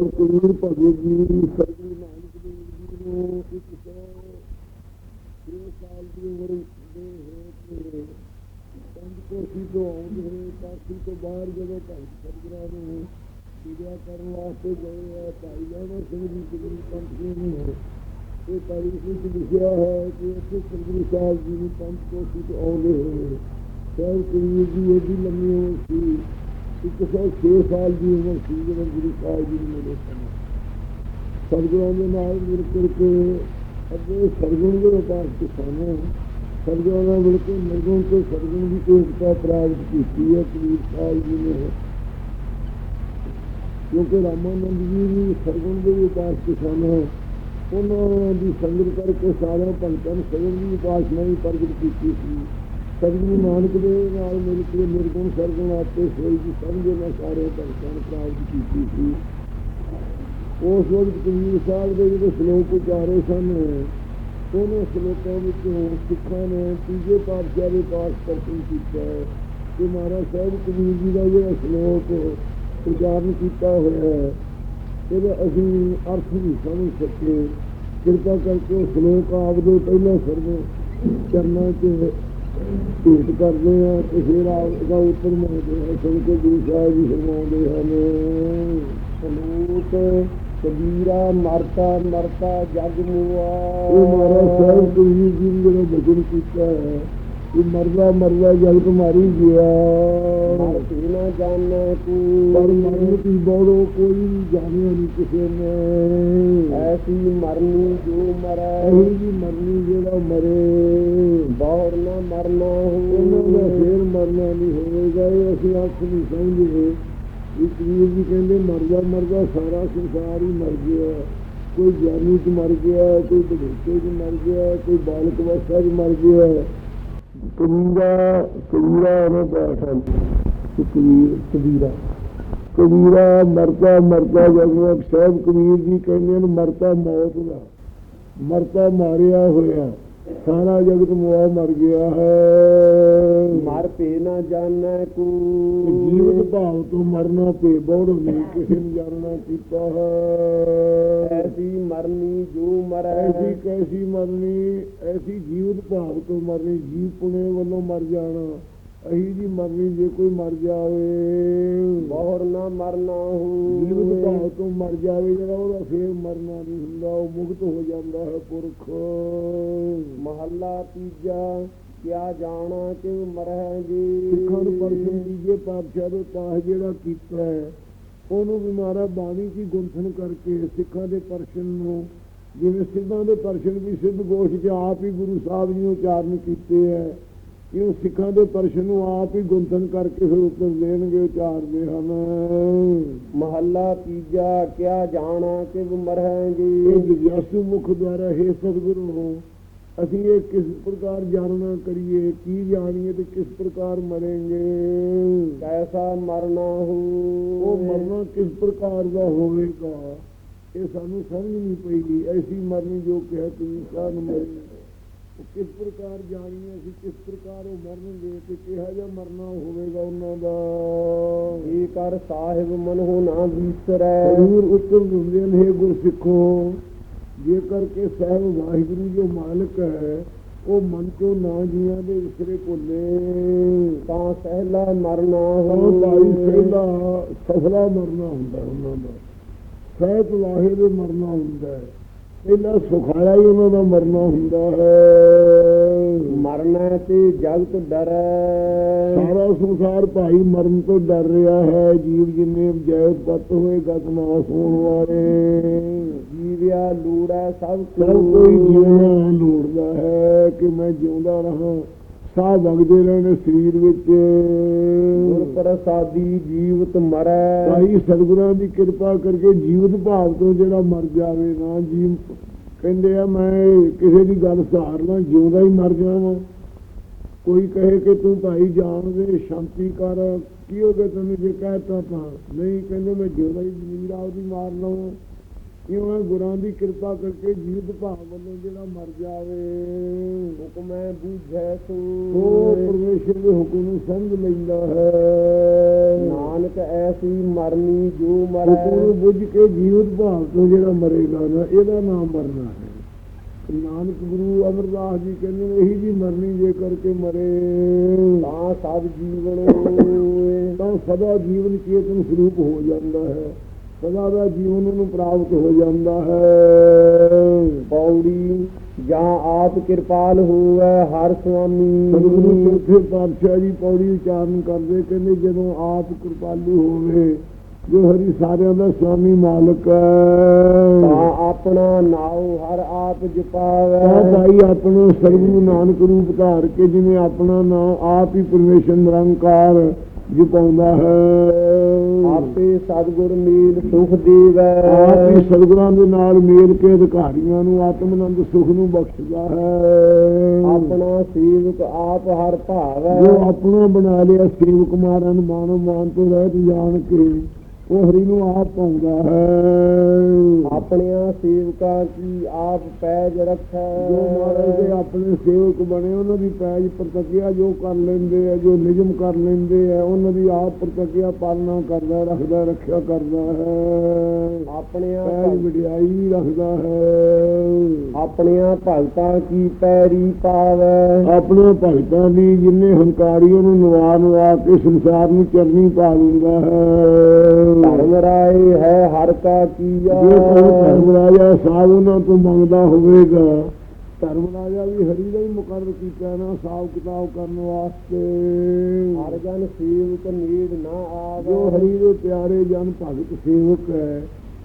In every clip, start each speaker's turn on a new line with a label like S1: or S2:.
S1: ਸਭ ਭਗਤ ਜੀ ਸਤਿਗੁਰੂ ਨਾਨਕ ਦੇਵ ਜੀ ਨੂੰ ਇੱਕ ਸੌ ਸਾਲ ਦੀ ਉਮਰ ਦੇ ਹੋ ਪੰਜ ਕੋਸ਼ੀ ਤੋਂ ਆਉਂਦੇ ਹੋਏ ਕਾਸ਼ੀ ਤੋਂ ਬਾਹਰ ਜਦੋਂ ਭਾਈ ਸਤਿਗੁਰਾਂ ਨੂੰ ਪੂਜਾ ਕਰਨ ਵਾਸਤੇ ਗਏ ਆ, ਭਾਈ ਜਾਨੋ ਸਿੰਘ ਜੀ ਗੁਰੂ ਪੰਥ ਜੀ ਨੇ। ਇਹ ਤਾਰੀਖ ਵਿੱਚ ਲਿਖਿਆ ਹੈ ਕਿ ਇੱਥੇ ਸਤਿਗੁਰੂ ਸਾਹਿਬ ਜੀ ਨੂੰ ਪੰਜ ਕੋਸ਼ੀ ਤੋਂ ਆਉਂਦੇ ਹੋਏ ਸਾਹਿਬ ਕਬੀਰ ਜੀ ਇਹਦੀ ਲੰਮੀ ਉਮਰ ਸੀ। ਇੱਕ ਸੌ ਛੇ ਸਾਲ ਦੀ ਉਮਰ ਸੀ ਜਦੋਂ ਗੁਰੂ ਸਾਹਿਬ ਜੀ ਨੇ ਮਿਲੇ ਸਨ ਸਤਿਗੁਰਾਂ ਦੇ ਨਾਲ ਮਿਲ ਕਰਕੇ ਅੱਗੇ ਸਰਗੁਣ ਦੇ ਉਪਾਸ ਕਿਸਾਨੇ ਸਰਗੁਰਾਂ ਨਾਲ ਮਿਲ ਕੇ ਨਿਰਗੁਣ ਤੋਂ ਸਰਗੁਣ ਦੀ ਕੋਸ਼ਿਸ਼ਾ ਪ੍ਰਾਪਤ ਕੀਤੀ ਹੈ ਕਬੀਰ ਸਾਹਿਬ ਜੀ ਨੇ ਕਿਉਂਕਿ ਰਾਮਾਨੰਦ ਜੀ ਵੀ ਸਰਗੁਣ ਦੇ ਉਪਾਸ ਕਿਸਾਨੇ ਉਹਨਾਂ ਦੀ ਸੰਗਤ ਕਰਕੇ ਸਾਰਿਆਂ ਭਗਤਾਂ ਨੂੰ ਸਰਗੁਣ ਦੀ ਉਪਾਸਨਾ ਵੀ ਪ੍ਰਗਟ ਕੀਤੀ ਸੀ। ਸਤਿਗੁਰੂ ਨਾਨਕ ਦੇ ਨਾਲ ਮਿਲ ਕੇ ਨਿਰਗੁਣ ਸਰਗੁਣ ਆਪੇ ਸੋਈ ਦੀ ਸਮਝੇ ਨਾਲ ਸਾਰੇ ਭਗਤਾਂ ਪ੍ਰਾਪਤ ਕੀਤੀ ਸੀ। ਉਸ ਵਕਤ ਕਬੀਰ ਸਾਹਿਬ ਦੇ ਜਿਹੜੇ ਸ਼ਲੋਕ ਉਚਾਰੇ ਸਨ, ਉਹਨਾਂ ਸ਼ਲੋਕਾਂ ਵਿੱਚੋਂ ਸਿੱਖਾਂ ਨੇ ਤੀਜੇ ਪਾਤਸ਼ਾਹ ਦੇ ਪਾਸ ਦਰਸ਼ਨ ਕੀਤਾ। ਹੈ ਕਿ ਮਹਾਰਾਜ ਸਾਹਿਬ ਕਬੀਰ ਜੀ ਦਾ ਜਿਹੜਾ ਸ਼ਲੋਕ ਉਚਾਰਨ ਕੀਤਾ ਹੋਇਆ ਹੈ, ਇਹਦਾ ਅਸੀਂ ਅਰਥ ਨਹੀਂ ਸਮਝ ਸਕੇ। ਕਿਰਪਾ ਕਰਕੇ ਸ਼ਲੋਕ ਆਪ ਦੇ ਪਹਿਲਾਂ ਸਰਵ ਚਰਨਾਂ 'ਚ ਭੇਟ ਕਰਦੇ ਆ ਤੇ ਫਿਰ ਆਪ ਉੱਤਰ ਮੰਗਦੇ ਆ ਸੁਣ ਕੇ ਗੁਰੂ ਸਾਹਿਬ ਜੀ ਫਰਮਾਉਂਦੇ ਹਨ
S2: ਸਲੂਤ ਕਬੀਰਾ ਮਰਤਾ ਮਰਤਾ ਜਗ ਮੁਆ।
S1: ਉਹ ਮਹਾਰਾਜ ਸਾਹਿਬ ਕਬੀਰ ਜੀ ਜਿਹੜਾ ਬਚਨ ਕੀਤਾ ਹੈ ਕਿ ਮਰਦਾ ਮਰਦਾ ਜਲ ਮਾਰੀ ਗਿਆ
S2: ਮਰਤੀ ਨਾ ਜਾਣੈ ਤੂੰ।
S1: ਪਰ ਮਰਨ ਦੀ ਬੋੜੋ ਕੋਈ ਜਾਣਿਆ ਨਹੀਂ ਕਿਸੇ ਨੇ।
S2: ਐਸੀ ਮਰਨੀ ਜੋ ਮਰੈ।
S1: ਇਹੀ ਜੀ ਮਰਨੀ ਜਿਹੜਾ ਮਰੇ।
S2: ਬੌਰ ਨਾ ਮਰਨਾ
S1: ਉਹਨਾਂ ਦਾ ਫੇਰ ਮਰਨਾ ਨਹੀਂ ਹੋਵੇਗਾ ਇਹ ਅਸੀਂ ਆਪ ਨਹੀਂ ਸਮਝਦੇ। ਇਹ ਕਬੀਰ ਜੀ ਕਹਿੰਦੇ ਮਰਦਾ ਮਰਦਾ ਸਾਰਾ ਸੰਸਾਰ ਹੀ ਮਰ ਗਿਆ। ਕੋਈ ਗਿਆਨੀ ਚ ਮਰ ਗਿਆ ਕੋਈ ਬੁਢੇਪੇ ਚ ਮਰ ਗਿਆ ਕੋਈ ਬਾਲਕ ਅਵਸਥਾ ਚ ਮਰ ਗਿਆ। ਕਬੀਰਾ ਕਬੀਰਾ ਉਹਨੇ ਬੈਠਾ ਕਬੀਰ, ਕਬੀਰਾ। ਕਬੀਰਾ ਮਰਦਾ ਮਰਦਾ ਜਦੋਂ ਸਾਹਿਬ ਕਬੀਰ ਜੀ ਕਹਿੰਦੇ ਨੇ, ਮਰਦਾ ਮੌਤ ਦਾ। ਮਰਦਾ ਮਾਰਿਆ ਹੋਇਆ। ਸਾਰਾ ਜਗਤ ਮੁਆ ਮਰ ਗਿਆ ਹੈ।
S2: ਮਰ ਪੇ ਨਾ ਜਾਣੈ ਕੂ।
S1: ਜੀਵਤ ਭਾਵ ਤੋਂ ਮਰਨਾ ਪੇ ਬੋੜ ਨਹੀਂ ਕਿਸੇ ਨੂੰ ਜਾਣਨਾ ਕੀਤਾ ਹੈ।
S2: ਐਸੀ ਮਰਨੀ ਜੋ ਮਰੈ।
S1: ਐਸੀ ਕੈਸੀ ਮਰਨੀ ਐਸੀ ਜੀਵਤ ਭਾਵ ਤੋਂ ਮਰਨੀ ਜੀਵ ਪੁਣੇ ਵੱਲੋਂ ਮਰ ਜਾਣਾ। ਅਹੀ ਜੀ ਮਰਨੀ ਜੇ ਕੋਈ ਮਰ ਜਾਵੇ।
S2: ਬੌਰ ਨਾ ਮਰਨਾ
S1: ਜੀਵਤ
S2: ਹੂੰ
S1: ਭਾਵ ਤੋਂ ਮਰ ਜਾਵੇ ਜਿਹੜਾ ਉਹਦਾ ਫੇਰ ਮਰਨਾ ਨਹੀਂ ਹੁੰਦਾ। ਉਹ ਮੁਕਤ ਹੋ ਜਾਂਦਾ ਹੈ ਪੁਰਖ।
S2: ਮਹੱਲਾ ਤੀਜਾ ਕਿਆ ਜਾਣਾ ਕਿ ਮਰਹਿ ਜੀ
S1: ਸਿੱਖਾਂ ਨੂੰ ਪਰਸ਼ਨ ਤੀਜੇ ਪਾਤਸ਼ਾਹ ਦੇ ਪਾਸ ਜਿਹੜਾ ਕੀਤਾ ਹੈ ਉਹਨੂੰ ਵੀ ਮਹਾਰਾ ਬਾਣੀ ਦੀ ਗੁੰਥਨ ਕਰਕੇ ਸਿੱਖਾਂ ਦੇ ਪਰਸ਼ਨ ਨੂੰ ਜਿਵੇਂ ਸਿੱਧਾਂ ਦੇ ਪਰਸ਼ਨ ਵੀ ਸਿੱਧ ਗੋਸ਼ ਚ ਆਪ ਹੀ ਗੁਰੂ ਸਾਹਿਬ ਜੀ ਨੇ ਉਚਾਰਨ ਕੀਤੇ ਹੈ। ਕਿ ਉਹ ਸਿੱਖਾਂ ਦੇ ਪਰਸ਼ਨ ਨੂੰ ਆਪ ਹੀ ਗੁੰਥਨ ਕਰਕੇ ਫਿਰ ਉੱਤਰ ਦੇਣਗੇ ਉਚਾਰਦੇ ਹਨ।
S2: ਮਹੱਲਾ ਤੀਜਾ ਕਿਆ ਜਾਣਾ ਕਿ ਮਰਹਿ
S1: ਇਹ
S2: ਜੀ
S1: ਜਿਗਿਆਸੂ ਮੁਖ ਦੁਆਰਾ ਹੈ ਸਤਿਗੁਰੂ ਅਸੀਂ ਇਹ ਕਿਸ ਪ੍ਰਕਾਰ ਜਾਣਨਾ ਕਰੀਏ ਕੀ ਜਾਣੀਏ ਤੇ ਕਿਸ ਪ੍ਰਕਾਰ ਮਰਾਂਗੇ?
S2: ਕੈਸਾ ਮਰਨਾ ਹੋ
S1: ਉਹ ਮਰਨਾ ਕਿਸ ਪ੍ਰਕਾਰ ਦਾ ਹੋਵੇਗਾ ਇਹ ਸਾਨੂੰ ਸਮਝ ਨਹੀਂ ਪਈ ਐਸੀ ਮਰਨੀ ਜੋ ਕਿਹਾ ਤੁਸੀਂ ਸਾਨ ਮਰੇ? ਕਿਸ ਪ੍ਰਕਾਰ ਜਾਣੀਏ ਅਸੀਂ ਕਿਸ ਪ੍ਰਕਾਰ ਉਹ ਮਰਨਗੇ ਤੇ ਕਿਹਾ ਜਿਹਾ ਮਰਨਾ ਹੋਵੇਗਾ ਉਹਨਾਂ ਦਾ?
S2: ਇਹ ਕਰ ਸਾਹਿਬ ਮਨਹੁ ਨਾ ਵਿਸਰੈ
S1: ਜ਼ਰੂਰ ਉੱਤਰ ਦਿੰਦੇ ਨੇ "ਹੇ ਗੁਰਸਿੱਖੋ। ਜੇਕਰ ਕਿ ਸਾਹਿਬ ਵਾਹਿਗੁਰੂ ਜੋ ਮਾਲਕ ਹੈ ਉਹ ਮਨ ਤੋਂ ਨਾ ਜੀਆਂ ਦੇ ਵਿਸਰੇ ਭੁੱਲੇ।
S2: ਤਾਂ ਸਹਿਲਾ ਮਰਨਾ ਹੋ
S1: ਭਾਈ ਪਹਿਲਾ ਸਫਲਾ ਮਰਨਾ ਹੁੰਦਾ ਉਹਨਾਂ ਦਾ। ਸਹਿਤ ਵਾਹੇ ਦੇ ਮਰਨਾ ਹੁੰਦਾ ਹੈ। ਪਹਿਲਾ ਸੁਖਾਇਆ ਹੀ ਉਹਨਾਂ ਦਾ ਮਰਨਾ ਹੁੰਦਾ ਹੈ।
S2: ਮਰਨਾ ਤੇ ਜਗਤ ਡਰੈ
S1: ਸਾਰਾ ਸੰਸਾਰ ਭਾਈ ਮਰਨ ਤੋਂ ਡਰ ਰਿਹਾ ਹੈ। ਜੀਵ ਜਿੰਨੇ ਜੈਵ ਪਤ ਹੋਏ ਗਤ ਨਾਸ ਹੋਣ ਵਾਲੇ।
S2: ਜੀਵਿਆ ਲੂੜੈ ਸਭ
S1: ਸਭ ਕੋਈ ਜਿਉਣਾ ਲੋੜਦਾ ਹੈ ਕਿ ਮੈਂ ਜਿਉਂਦਾ ਰਹਾ। ਸਾਹ ਵਗਦੇ ਰਹਿਣ ਸਰੀਰ ਵਿੱਚ।
S2: ਗੁਰ ਪ੍ਰਸਾਦੀ ਜੀਵਤ ਮਰੈ।
S1: ਭਾਈ ਸਤਿਗੁਰਾਂ ਦੀ ਕਿਰਪਾ ਕਰਕੇ ਜੀਵਤ ਭਾਵ ਤੋਂ ਜਿਹੜਾ ਮਰ ਜਾਵੇ ਨਾ ਜੀਵ ਕਹਿੰਦੇ ਆ ਮੈਂ ਕਿਸੇ ਦੀ ਗੱਲ ਸਹਾਰ ਨਾ ਜਿਉਂਦਾ ਹੀ ਮਰ ਜਾਵਾਂ। ਕੋਈ ਕਹੇ ਕਿ ਤੂੰ ਭਾਈ ਜਾਣ ਦੇ ਸ਼ਾਂਤੀ ਕਰ। ਕੀ ਹੋ ਗਿਆ ਤੈਨੂੰ ਜੇ ਕਹਿਤਾ ਤਾਂ ਨਹੀਂ ਕਹਿੰਦੇ ਮੈਂ ਜਿਉਂਦਾ ਹੀ ਜ਼ਮੀਨ ਆਪਦੀ ਮਾਰ ਲਵਾਂ। ਇਉਂ ਗੁਰਾਂ ਦੀ ਕਿਰਪਾ ਕਰਕੇ ਜੀਵ ਭਾਵ ਵੱਲੋਂ ਜਿਹੜਾ ਮਰ ਜਾਵੇ।
S2: ਹੁਕਮੈ ਬੂਝੈ
S1: ਉਹ
S2: ਸੂਏ
S1: ਪਰਮੇਸ਼ਰ ਦੇ ਹੁਕਮ ਨੂੰ ਸਮਝ ਲੈਂਦਾ ਹੈ।
S2: ਨਾਨਕ ਐਸੀ ਮਰਨੀ ਜੋ
S1: ਹੁਕਮ
S2: ਮਰੈ
S1: ਬੁੱਝ ਕੇ ਜੀਵਤ ਭਾਵ ਤੋਂ ਜਿਹੜਾ ਮਰੇਗਾ ਨਾ ਇਹਦਾ ਨਾਮ ਮਰਨਾ ਹੈ। ਨਾਨਕ ਗੁਰੂ ਅਮਰਦਾਸ ਜੀ ਕਹਿੰਦੇ ਨੇ ਇਹੀ ਜੀ ਮਰਨੀ ਜੇ ਕਰਕੇ ਮਰੇ
S2: ਤਾਂ ਸਭ ਜੀਵਨ
S1: ਤਾਂ ਸਦਾ ਜੀਵਨ ਚੇਤਨ ਸਰੂਪ ਹੋ ਜਾਂਦਾ ਹੈ। ਸਦਾ ਦਾ ਜੀਵਨ ਉਹਨੂੰ ਪ੍ਰਾਪਤ ਹੋ ਜਾਂਦਾ ਹੈ।
S2: ਪੌੜੀ ਜਾਂ ਆਪ ਕਿਰਪਾਲ ਹੋਵੇ ਹਰ
S1: ਸਤਿਗੁਰੂ
S2: ਸੁਆਮੀ
S1: ਚੌਥੇ ਪਾਤਸ਼ਾਹ ਜੀ ਪੌੜੀ ਉਚਾਰਨ ਕਰਦੇ ਕਹਿੰਦੇ ਜਦੋਂ ਆਪ ਕਿਰਪਾਲੂ ਹੋਵੇ ਜੋ ਹਰੀ ਸਾਰਿਆਂ ਦਾ ਸਵਾਮੀ ਮਾਲਕ ਹੈ।
S2: ਤਾਂ ਆਪਣਾ ਨਾਉ ਹਰ ਆਪ
S1: ਤਾਂ
S2: ਜਪਾਵੇ
S1: ਭਾਈ ਆਪਣਾ ਸਰਗੁਰੂ ਨਾਨਕ ਰੂਪ ਧਾਰ ਕੇ ਜਿਵੇਂ ਆਪਣਾ ਨਾਮ ਆਪ ਹੀ ਪਰਮੇਸ਼ਰ ਨਿਰੰਕਾਰ ਜਪਾਉਂਦਾ ਹੈ।
S2: ਆਪੇ ਸਤਿਗੁਰ ਮੀਲ ਸੁਖ ਦੇਵੈ।
S1: ਆਪ ਹੀ ਸਤਿਗੁਰਾਂ ਦੇ ਨਾਲ ਮੇਲ ਕੇ ਅਧਿਕਾਰੀਆਂ ਨੂੰ ਆਤਮਨੰਦ ਸੁਖ ਨੂੰ ਬਖਸ਼ਦਾ ਹੈ।
S2: ਆਪਣਾ ਸੇਵਕ ਆਪ ਹਰ ਭਾਵੈ।
S1: ਜੋ ਆਪਣਾ ਬਣਾ ਲਿਆ ਸੇਵਕ ਮਾਰਨ ਮਾਨੋ ਮਾਨ ਤੋਂ ਰਹਿਤ ਜਾਣ ਕੇ ਉਹ ਹਰੀ ਨੂੰ ਆਪ ਪਾਉਂਦਾ ਹੈ।
S2: ਆਪਣਿਆਂ ਸੇਵਕਾਂ ਕੀ ਆਪ ਪੈਜ ਰੱਖੈ?
S1: ਜੋ ਮਹਾਰਾਜ ਦੇ ਆਪਣੇ ਸੇਵਕ ਬਣੇ ਉਹਨਾਂ ਦੀ ਪੈਜ ਪ੍ਰਤਕਿਆ ਜੋ ਕਰ ਲੈਂਦੇ ਆ ਜੋ ਨਿਯਮ ਕਰ ਲੈਂਦੇ ਆ ਉਹਨਾਂ ਦੀ ਆਪ ਪ੍ਰਤਕਿਆ ਪਾਲਣਾ ਕਰਦਾ ਰੱਖਦਾ ਰੱਖਿਆ ਕਰਦਾ ਹੈ। ਪੈਜ ਵਡਿਆਈ ਰੱਖਦਾ ਹੈ।
S2: ਆਪਣਿਆਂ ਭਗਤਾਂ ਕੀ ਪੈਰੀ ਪਾਵੈ?
S1: ਆਪਣੇ ਭਗਤਾਂ ਦੀ ਜਿੰਨੇ ਹੰਕਾਰੀ ਉਹਨੂੰ ਨਵਾ ਨਵਾ ਕੇ ਸੰਸਾਰ ਨੂੰ ਚਰਨੀ ਪਾ ਦਿੰਦਾ ਹੈ।
S2: ਧਰਮ ਰਾਏ ਹੈ ਹਰ ਕਾ ਕੀਆ।
S1: ਜੇ ਕੋਈ ਧਰਮ ਰਾਜਾ ਉਹਨਾਂ ਤੋਂ ਮੰਗਦਾ ਹੋਵੇਗਾ ਧਰਮ ਰਾਜਾ ਵੀ ਹਰੀ ਦਾ ਹੀ ਮੁਕਰਰ ਕੀਤਾ ਨਾ ਹਿਸਾਬ ਕਿਤਾਬ ਕਰਨ ਵਾਸਤੇ।
S2: ਹਰ ਜਨ ਸੇਵਕ ਨੀੜ ਨਾ ਆਵੈ।
S1: ਜੋ ਹਰੀ ਦੇ ਪਿਆਰੇ ਜਨ ਭਗਤ ਸੇਵਕ ਹੈ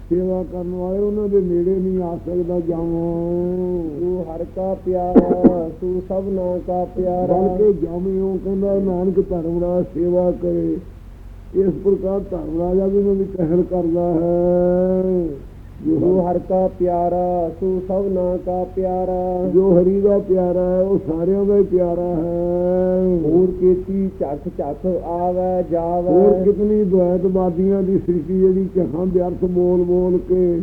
S1: ਸੇਵਾ ਕਰਨ ਵਾਲੇ ਉਹਨਾਂ ਦੇ ਨੇੜੇ ਨਹੀਂ ਆ ਸਕਦਾ ਜਾਵਾਂ।
S2: ਜੋ ਹਰ ਕਾ ਪਿਆਰਾ ਤੂੰ ਸਭਨਾ ਕਾ ਪਿਆਰਾ।
S1: ਬਲਕਿ ਉਹ ਕਹਿੰਦਾ ਨਾਨਕ ਧਰਮ ਰਾਜ ਸੇਵਾ ਕਰੇ। ਇਸ ਪ੍ਰਕਾਰ ਧਰਮ ਰਾਜਾ ਵੀ ਉਹਨਾਂ ਦੀ ਕਹਿਰ ਕਰਦਾ ਹੈ।
S2: ਜੋ ਹਰ ਕਾ ਪਿਆਰਾ ਤੂੰ ਸਭਨਾ ਕਾ ਪਿਆਰਾ।
S1: ਜੋ ਹਰੀ ਦਾ ਪਿਆਰਾ ਹੈ ਉਹ ਸਾਰਿਆਂ ਦਾ ਹੀ ਪਿਆਰਾ ਹੈ।
S2: ਹੋਰ ਕੀਤੀ ਝੱਖ ਝੱਖ ਆਵੈ
S1: ਹੋਰ
S2: ਜਾਵੈ
S1: ਕਿਤਨੀ ਦੁਆਇਤਵਾਦੀਆਂ ਦੀ ਸ੍ਰਿਸ਼ਟੀ ਜਿਹੜੀ ਝਖਾਂ ਵਿਅਰਥ ਬੋਲ ਬੋਲ ਕੇ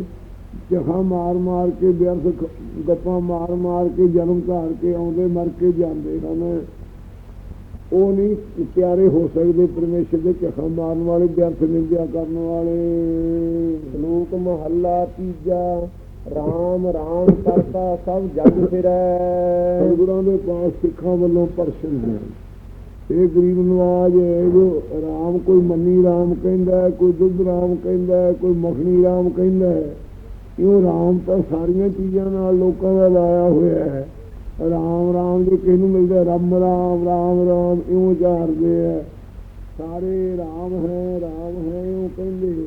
S1: ਝਖਾਂ ਮਾਰ ਮਾਰ ਕੇ ਵਿਅਰਥ ਖ- ਗੱਪਾਂ ਮਾਰ ਮਾਰ ਕੇ ਜਨਮ ਧਾਰ ਕੇ ਆਉਂਦੇ ਮਰ ਕੇ ਜਾਂਦੇ ਹਨ। ਉਹ ਨਹੀਂ ਪਿਆਰੇ ਹੋ ਸਕਦੇ ਪਰਮੇਸ਼ਰ ਦੇ ਝਖਾਂ ਮਾਰਨ ਵਾਲੇ, ਵਿਅਰਥ ਨਿੰਦਿਆ ਕਰਨ ਵਾਲੇ।
S2: ਸ਼ਲੋਕ ਮਹੱਲਾ ਤੀਜਾ, ਰਾਮ ਰਾਮ ਕਰਤਾ, ਸਭ ਜਗ ਫਿਰੈ।
S1: ਗੁਰਾਂ ਦੇ ਪਾਸ ਸਿੱਖਾਂ ਵੱਲੋਂ ਪਰਸ਼ਨ ਹੈ। ਇਹ ਗਰੀਬ ਨਵਾਜ ਜੋ ਰਾਮ ਕੋਈ ਮੰਨੀ ਰਾਮ ਕਹਿੰਦਾ ਕੋਈ ਦੁੱਧ ਰਾਮ ਕਹਿੰਦਾ ਕੋਈ ਮੱਖਣੀ ਰਾਮ ਕਹਿੰਦਾ ਹੈ। ਇਉਂ ਰਾਮ ਤਾਂ ਸਾਰੀਆਂ ਚੀਜ਼ਾਂ ਨਾਲ ਲੋਕਾਂ ਦਾ ਲਾਇਆ ਹੋਇਆ ਹੈ। ਰਾਮ ਰਾਮ ਜੋ ਕਿਸ ਮਿਲਦਾ ਰਾਮ ਰਾਮ ਰਾਮ ਰਾਮ, ਇਉਂ ਜਾਰਦੇ ਆ ਸਾਰੇ ਰਾਮ ਹੈ ਰਾਮ ਹੈ, ਇਉਂ ਕਹਿੰਦੇ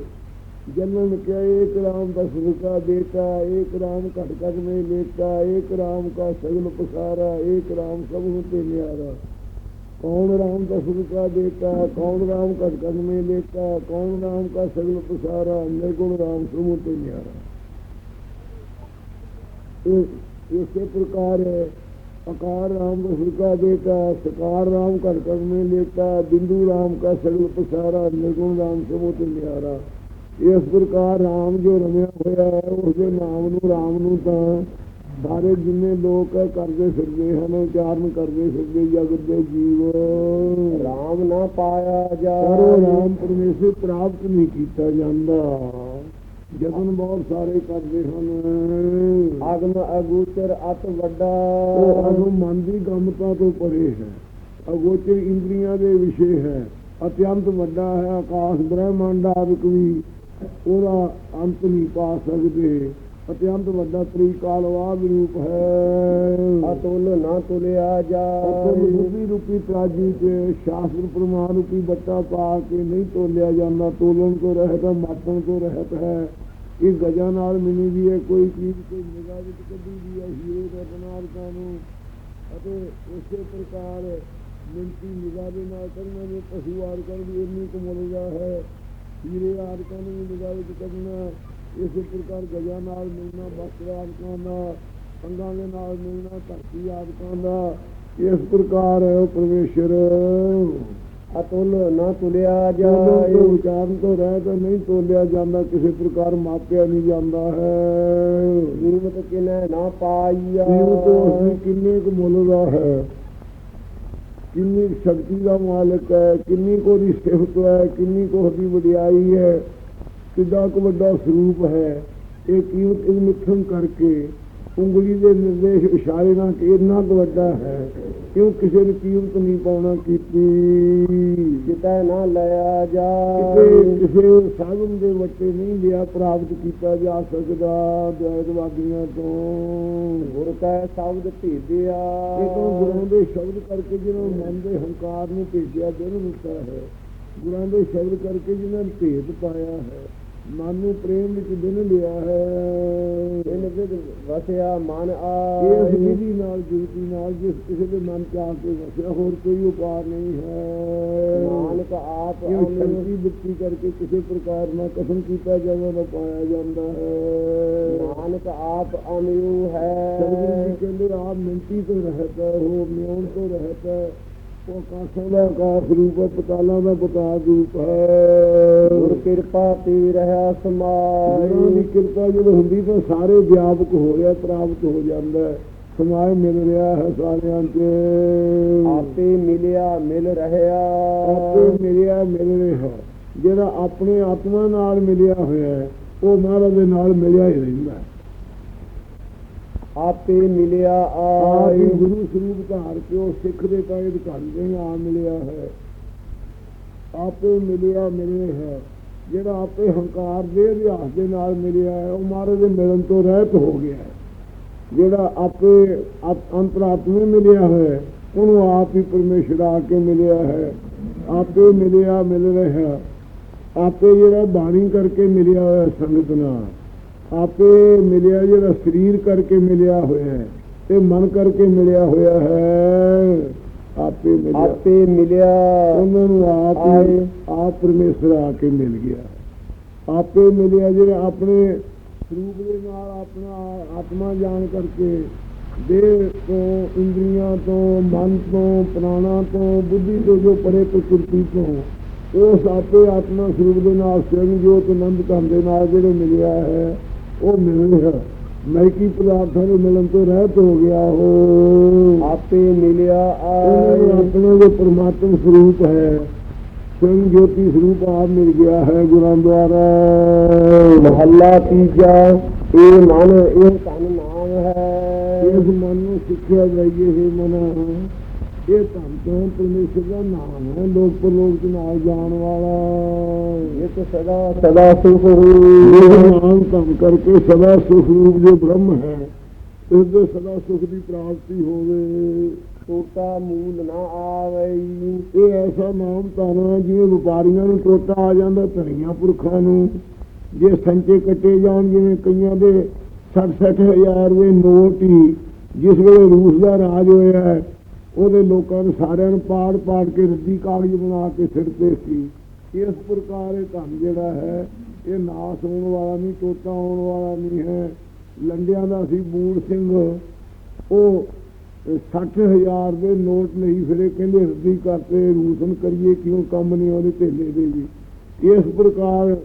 S1: ਜਨਮ ਕਿਆ ਇੱਕ ਰਾਮ ਦਾ ਸੁਰਕਾ ਦੇਤਾ ਇੱਕ ਰਾਮ ਘਟ ਘਟ ਮੇ ਲੇਤਾ ਇੱਕ ਰਾਮ ਕਾ ਸਗਲ ਪਸਾਰਾ ਇੱਕ ਰਾਮ ਸਭ ਹੋਤੇ ਨਿਆਰਾ। ਕੌਣ ਰਾਮ ਦਾ ਸੁਰਕਾ ਦੇਤਾ, ਕੌਣ ਰਾਮ ਘਟ ਘਟ ਮੇ ਲੇਤਾ, ਕੌਣ ਰਾਮ ਕਾ ਸਗਲ ਪਸਾਰਾ ਅੰਦਰ ਨਿਰਗੁਣ ਰਾਮ ਸਭ ਤੇ ਨਿਆਰਾ। ਇਸੇ ਪ੍ਰਕਾਰ ਅਕਾਰ ਰਾਮ ਵਸਿਕਾ ਦੇਤਾ ਸਕਾਰ ਰਾਮ ਘਰ ਕਰ ਮੇ ਲੇਤਾ ਬਿੰਦੂ ਰਾਮ ਕਾ ਸਗਲ ਪਸਾਰਾ ਨਿਰਗੁਣ ਰਾਮ ਸਮੋਤ ਨਿਆਰਾ। ਇਸ ਪ੍ਰਕਾਰ ਰਾਮ ਜੋ ਰਮਿਆ ਹੋਇਆ ਹੈ ਉਸ ਦੇ ਨਾਮ ਨੂੰ ਰਾਮ ਨੂੰ ਤਾਂ ਸਾਰੇ ਜਿੰਨੇ ਲੋਕ ਕਰਦੇ ਫਿਰਦੇ ਹਨ ਉਚਾਰਨ ਕਰਦੇ ਫਿਰਦੇ ਜਗਤ ਦੇ ਜੀਵ।
S2: ਰਾਮ ਨਾ ਪਾਇਆ ਜਾ
S1: ਰਾਮ ਪਰਮੇਸ਼ਰ ਪ੍ਰਾਪਤ ਨਹੀਂ ਕੀਤਾ ਜਾਂਦਾ। ਜਤਨ ਬਹੁਤ ਸਾਰੇ ਕਰਦੇ ਹਨ।
S2: ਆਗਮ ਅਗੋਚਰ ਅਤ ਵੱਡਾ।
S1: ਉਹ ਮਨ ਦੀ ਗਮਤਾ ਤੋਂ ਪਰੇ ਹੈ। ਅਗੋਚਰ ਇੰਦਰੀਆਂ ਦੇ ਵਿਸ਼ੇ ਹੈ। ਅਤਿਅੰਤ ਵੱਡਾ ਹੈ ਆਕਾਸ਼ ਬ੍ਰਹਮੰਡ ਆਦਿਕ ਵੀ। ਉਹਦਾ ਅੰਤ ਨਹੀਂ ਪਾ ਸਕਦੇ। ਅਤਿਅੰਤ ਵੱਡਾ ਤ੍ਰਿਕਾਲਵਾਦ ਰੂਪ ਹੈ।
S2: ਅਤੁਲ ਨਾ ਤੁਲਿਆ
S1: ਅਤੁਲ
S2: ਜਾਏ
S1: ਰੂਪੀ ਰੂਪੀ ਤਰਾਜੂ ਤੇ ਸ਼ਾਸਤਰ ਪ੍ਰਮਾਣ ਰੂਪੀ ਬੱਟਾ ਪਾ ਕੇ ਨਹੀਂ ਤੋਲਿਆ ਜਾਂਦਾ। ਤੋਲਣ ਤੋਂ ਰਹਿਤ ਹੈ ਮਾਪਣ ਤੋਂ ਰਹਿਤ ਹੈ। ਇਹ ਗਜਾਂ ਨਾਲ ਮਿਲੀ ਵੀ ਹੈ, ਕੋਈ ਚੀਜ਼ ਕੋਈ ਨਿਗਾਹ ਵਿੱਚ ਕੱਢੀ ਵੀ ਹੈ, ਹੀਰੇ ਦੇ ਬਨਾਰਕਾਂ ਨੂੰ। ਅਤੇ ਉਸੇ ਪ੍ਰਕਾਰ ਮਿੰਤੀ ਨਿਗਾਹ ਦੇ ਨਾਲ ਕਰਨਾ ਜੇ ਪਸ਼ੂ ਆਰਕਾਂ ਵੀ ਇੰਨੀ ਕੁ ਮੁੱਲਦਾ ਹੈ। ਹੀਰੇ ਆਰਕਾਂ ਨੂੰ ਵੀ ਨਿਗਾਹ ਵਿੱਚ ਕੱਢਣਾ, ਇਸੇ ਪ੍ਰਕਾਰ ਗਜਾਂ ਨਾਲ ਮਿਲਣਾ, ਬਸਤਰ ਆਰਕਾਂ ਦਾ ਅੰਗਾਂ ਦੇ ਨਾਲ ਮਿਲਣਾ, ਧਰਤੀ ਆਦਿਕਾਂ ਦਾ, ਇਸ ਪ੍ਰਕਾਰ ਹੈ ਪਰਮੇਸ਼ਰ
S2: ਅਤੁਲ ਨਾ ਤੁਲਿਆ ਜਾਏ।
S1: ਤੋਂ ਵਿਚਾਰਨ ਤੋਂ ਰਹਿ ਤਾਂ ਨਹੀਂ ਤੋਲਿਆ ਜਾਂਦਾ ਕਿਸੇ ਪ੍ਰਕਾਰ ਮਾਪਿਆ ਨਹੀਂ ਜਾਂਦਾ ਹੈ।
S2: ਕੀਮਤ ਕਿਨੈ ਨਾ ਪਾਈਆ।
S1: ਜੀਵ ਤੋਂ ਅਸੀਂ ਕਿੰਨੇ ਕੁ ਮੁੱਲ ਦਾ ਹੈ। ਕਿੰਨੀ ਸ਼ਕਤੀ ਦਾ ਮਾਲਕ ਹੈ ਕਿੰਨੀ ਕੋ ਦੀ ਸਿਫਤ ਹੈ ਕਿੰਨੀ ਕੋ ਦੀ ਵਡਿਆਈ ਹੈ ਕਿੱਡਾ ਕੁ ਵੱਡਾ ਸਰੂਪ ਹੈ। ਇਹ ਕੀਮਤ ਇਹ ਮਿੱਥਨ ਕਰਕੇ ਉਂਗਲੀ ਦੇ ਨਿਰਦੇਸ਼ ਇਸ਼ਾਰੇ ਨਾਲ ਕਿ ਇੰਨਾ ਵੱਡਾ ਹੈ ਕਿਉਂ ਕਿਸੇ ਨੇ ਕੀਮਤ ਨਹੀਂ ਪਾਉਣਾ ਕੀਤੀ?
S2: ਕਿਤੈ ਨਾ ਲਿਆ ਜਾਏ
S1: ਕਿਸੇ ਸਾਧਨ ਦੇ ਵੱਟੇ ਨਹੀਂ ਲਿਆ ਪ੍ਰਾਪਤ ਕੀਤਾ ਜਾ ਸਕਦਾ ਦਇਤਵਾਦੀਆਂ ਤੋਂ।
S2: ਗੁਰ ਕੈ ਸ਼ਬਦ ਭੇਦਿਆ
S1: ਇਹ ਤੋਂ ਗੁਰਾਂ ਦੇ ਸ਼ਬਦ ਕਰਕੇ ਜਿਹਨਾਂ ਮਨ ਦੇ ਹੰਕਾਰ ਨੂੰ ਭੇਜਿਆ ਦਿਨ ਦਿੱਤਾ ਹੈ। ਗੁਰਾਂ ਦੇ ਸ਼ਬਦ ਕਰਕੇ ਜਿਹਨਾਂ ਭੇਦ ਪਾਇਆ ਹੈ। ਮਨ ਨੂੰ ਪ੍ਰੇਮ ਵਿੱਚ ਦਿਨ ਲਿਆ ਹੈ।
S2: ਇਨ ਵਿਦ ਵਸਿਆ ਮਨ
S1: ਇਸ
S2: ਆਏ
S1: ਵਿਧੀ ਨਾਲ ਜੁਗਤੀ ਨਾਲ ਜਿਸ ਕਿਸੇ ਦੇ ਮਨ ਚ ਆ ਕੇ ਵਸਿਆ ਹੋਰ ਕੋਈ ਉਪਾਰ ਨਹੀਂ ਹੈ।
S2: ਨਾਨਕ ਆਪ
S1: ਇਹ
S2: ਅਮਿ
S1: ਸ਼ਕਤੀ ਬੁੱਧੀ ਕਰਕੇ ਕਿਸੇ ਪ੍ਰਕਾਰ ਨਾਲ ਕਸਮ ਕੀਤਾ ਜਾਵੇ ਨਾ ਪਾਇਆ ਜਾਂਦਾ ਹੈ।
S2: ਨਾਨਕ ਆਪ ਅਮਿਉ
S1: ਸਤਿਗੁਰੂ ਜੀ
S2: ਹੈ
S1: ਕਹਿੰਦੇ ਆਪ ਮਿੰਟੀ ਤੋਂ ਰਹਿਤ ਹੈ ਮਿਉਣ ਤੋਂ ਰਹਿਤ ਹੈ। ਉਹ ਆਕਾਸ਼ਾਂ ਦਾ ਆਕਾਸ਼ ਰੂਪ ਪਤਾਲਾਂ ਦਾ ਪਤਾਲ ਰੂਪ ਹੈ।
S2: ਗੁਰ ਕਿਰਪਾ ਤੇ ਰਹਾ
S1: ਗੁਰਾਂ ਦੀ
S2: ਸਮਾਈ
S1: ਕਿਰਪਾ ਜਦੋਂ ਹੁੰਦੀ ਤਾਂ ਸਾਰੇ ਵਿਆਪਕ ਹੋ ਰਿਹਾ ਪ੍ਰਾਪਤ ਹੋ ਜਾਂਦਾ ਹੈ। ਸਮਾਏ ਮਿਲ ਰਿਹਾ ਹੈ ਸਾਰਿਆਂ 'ਚ
S2: ਆਪੇ ਮਿਲਿਆ ਮਿਲ ਰਹਿਆ।
S1: ਆਪੇ ਮਿਲਿਆ ਮਿਲ ਰਿਹਾ। ਜਿਹੜਾ ਆਪਣੇ ਆਤਮਾ ਨਾਲ ਮਿਲਿਆ ਹੋਇਆ ਉਹ ਮਹਾਰਾਜ ਦੇ ਨਾਲ ਮਿਲਿਆ ਹੀ ਰਹਿੰਦਾ ਹੈ।
S2: ਆਪੇ ਮਿਲਿਆ ਆਏ।
S1: ਗੁਰੂ ਸਰੂਪ ਧਾਰ ਕੇ ਉਹ ਸਿੱਖ ਦੇ ਕਾਇਦ ਕਰਦੇ ਆ ਮਿਲਿਆ ਹੈ। ਆਪੇ ਮਿਲਿਆ ਮਿਲੇ ਹੈ। ਜਿਹੜਾ ਆਪੇ ਹੰਕਾਰ ਦੇ ਅਭਿਆਸ ਦੇ ਨਾਲ ਮਿਲਿਆ ਹੈ ਉਹ ਮਹਾਰਾਜ ਦੇ ਮਿਲਣ ਤੋਂ ਰਹਿਤ ਹੋ ਗਿਆ ਹੈ। ਜਿਹੜਾ ਆਪੇ ਆਪ- ਅੰਤਰਾਤਮੇ ਮਿਲਿਆ ਹੋਇਆ ਹੈ, ਉਹਨੂੰ ਆਪ ਹੀ ਪਰਮੇਸ਼ਰ ਆ ਕੇ ਮਿਲਿਆ ਹੈ। ਆਪੇ ਮਿਲਿਆ ਮਿਲ ਰਿਹਾ ਆਪੇ ਜਿਹੜਾ ਬਾਣੀ ਕਰਕੇ ਮਿਲਿਆ ਹੋਇਆ ਸੰਗਤ ਨਾਲ। ਆਪੇ ਮਿਲਿਆ ਜਿਹੜਾ ਸਰੀਰ ਕਰਕੇ ਮਿਲਿਆ ਹੋਇਆ ਹੈ ਤੇ ਮਨ ਕਰਕੇ ਮਿਲਿਆ ਹੋਇਆ ਹੈ ਆਪੇ ਮਿਲਿਆ।
S2: ਆਪੇ ਮਿਲਿਆ।
S1: ਉਹਨਾਂ ਨੂੰ ਆਪ। ਆਪ ਪਰਮੇਸ਼ਰ ਆ ਕੇ ਮਿਲ ਗਿਆ। ਆਪੇ ਮਿਲਿਆ ਜਿਹੜਾ ਆਪਣੇ ਸਰੂਪ ਦੇ ਨਾਲ ਆਪਣਾ ਆਤਮਾ ਜਾਣ ਕਰਕੇ ਦੇਹ ਤੋਂ ਇੰਦਰੀਆਂ ਤੋਂ ਮਨ ਤੋਂ ਪ੍ਰਾਣਾ ਤੋਂ ਬੁੱਧੀ ਤੋਂ ਜੋ ਪਰੇ ਪ੍ਰਕਿਰਤੀ ਤੋਂ ਉਸ ਆਪੇ ਆਤਮਾ ਸਰੂਪ ਦੇ ਨਾਲ ਸਵਯੰ ਜੋਤ ਆਨੰਦ ਧਨ ਦੇ ਨਾਲ ਜਿਹੜੇ ਮਿਲਿਆ ਹੈ ਉਹ ਮਿਲ ਰਿਹਾ ਮੈਕੀ ਪਦਾਰਥਾਂ ਦੇ ਮਿਲਣ ਤੋਂ ਰਹਿਤ ਹੋ ਗਿਆ ਉਹ
S2: ਆਪੇ ਮਿਲਿਆ
S1: ਨੂੰ
S2: ਆਏ
S1: ਆਪਣੇ ਦੇ ਪਰਮਾਤਮ ਸਰੂਪ ਹੈ। ਸਵਯੰ ਜੋਤੀ ਸਰੂਪ ਆਪ ਮਿਲ ਗਿਆ ਹੈ ਗੁਰਾਂ ਦੁਆਰਾ।
S2: ਮਹੱਲਾ ਤੀਜਾ ਇਹ ਮਨ ਇਹ ਤਨ ਨਾਮ ਹੈ।
S1: ਇਸ ਮਨ ਨੂੰ ਸਿੱਖਿਆ ਜਾਈਏ ਹੈ ਮਨ। ਇਹ ਧੰਨ ਤੋਂ ਪਰਮੇਸ਼ਰ ਦਾ ਨਾਮ ਹੈ ਲੋਕ ਪਰਲੋਕ ਦੇ ਨਾਲ ਜਾਣ ਵਾਲਾ।
S2: ਇਹ ਸਦਾ ਸਦਾ ਸੁਖ
S1: ਨਾਮ ਕੰਮ ਕਰਕੇ ਸਦਾ ਸੁਖ ਰੂਪ ਜੋ ਬ੍ਰਹਮ ਹੈ ਇਸ ਦੇ ਸਦਾ ਸੁਖ ਦੀ ਪ੍ਰਾਪਤੀ ਹੋਵੇ।
S2: ਟੋਟਾ ਮੂਲ ਨਾ ਆਵਈ।
S1: ਇਹ ਐਸਾ ਨਾਮ ਤਾਣਾ ਜਿਵੇਂ ਵਪਾਰੀਆਂ ਨੂੰ ਟੋਟਾ ਆ ਜਾਂਦਾ ਧਨੀਆਂ ਪੁਰਖਾਂ ਨੂੰ। ਜੇ ਸੰਚੇ ਕੱਟੇ ਜਾਣ ਜਿਵੇਂ ਕਈਆਂ ਦੇ 60 ਹਜ਼ਾਰ ਦੇ ਨੋਟ ਹੀ ਜਿਸ ਵੇਲੇ ਰੂਸ ਦਾ ਰਾਜ ਹੋਇਆ ਹੈ, ਉਹਦੇ ਲੋਕਾਂ ਨੂੰ ਸਾਰਿਆਂ ਨੂੰ ਪਾੜ ਪਾੜ ਕੇ ਰੱਦੀ ਕਾਗਜ਼ ਬਣਾ ਕੇ ਸਿੱਟਦੇ ਸੀ। ਇਸ ਪ੍ਰਕਾਰ ਇਹ ਧਨ ਜਿਹੜਾ ਹੈ, ਇਹ ਨਾਸ ਹੋਣ ਵਾਲਾ ਨਹੀਂ, ਟੋਟਾ ਹੋਣ ਵਾਲਾ ਨਹੀਂ ਹੈ। ਲੰਡਿਆਂ ਦਾ ਸੀ ਬੂੜ ਸਿੰਘ। ਉਹ 60000 ਦੇ ਨੋਟ ਨਹੀਂ ਫਿਰੇ, ਕਹਿੰਦੇ ਰੱਦੀ ਕਰਤੇ ਰੂਸਨ ਕਰੀਏ, ਕਿਉਂ ਕੰਮ ਨਹੀਂ ਉਹਦੇ ਢੇਲੇ ਦੇ ਵੀ। ਇਸ ਪ੍ਰਕਾਰ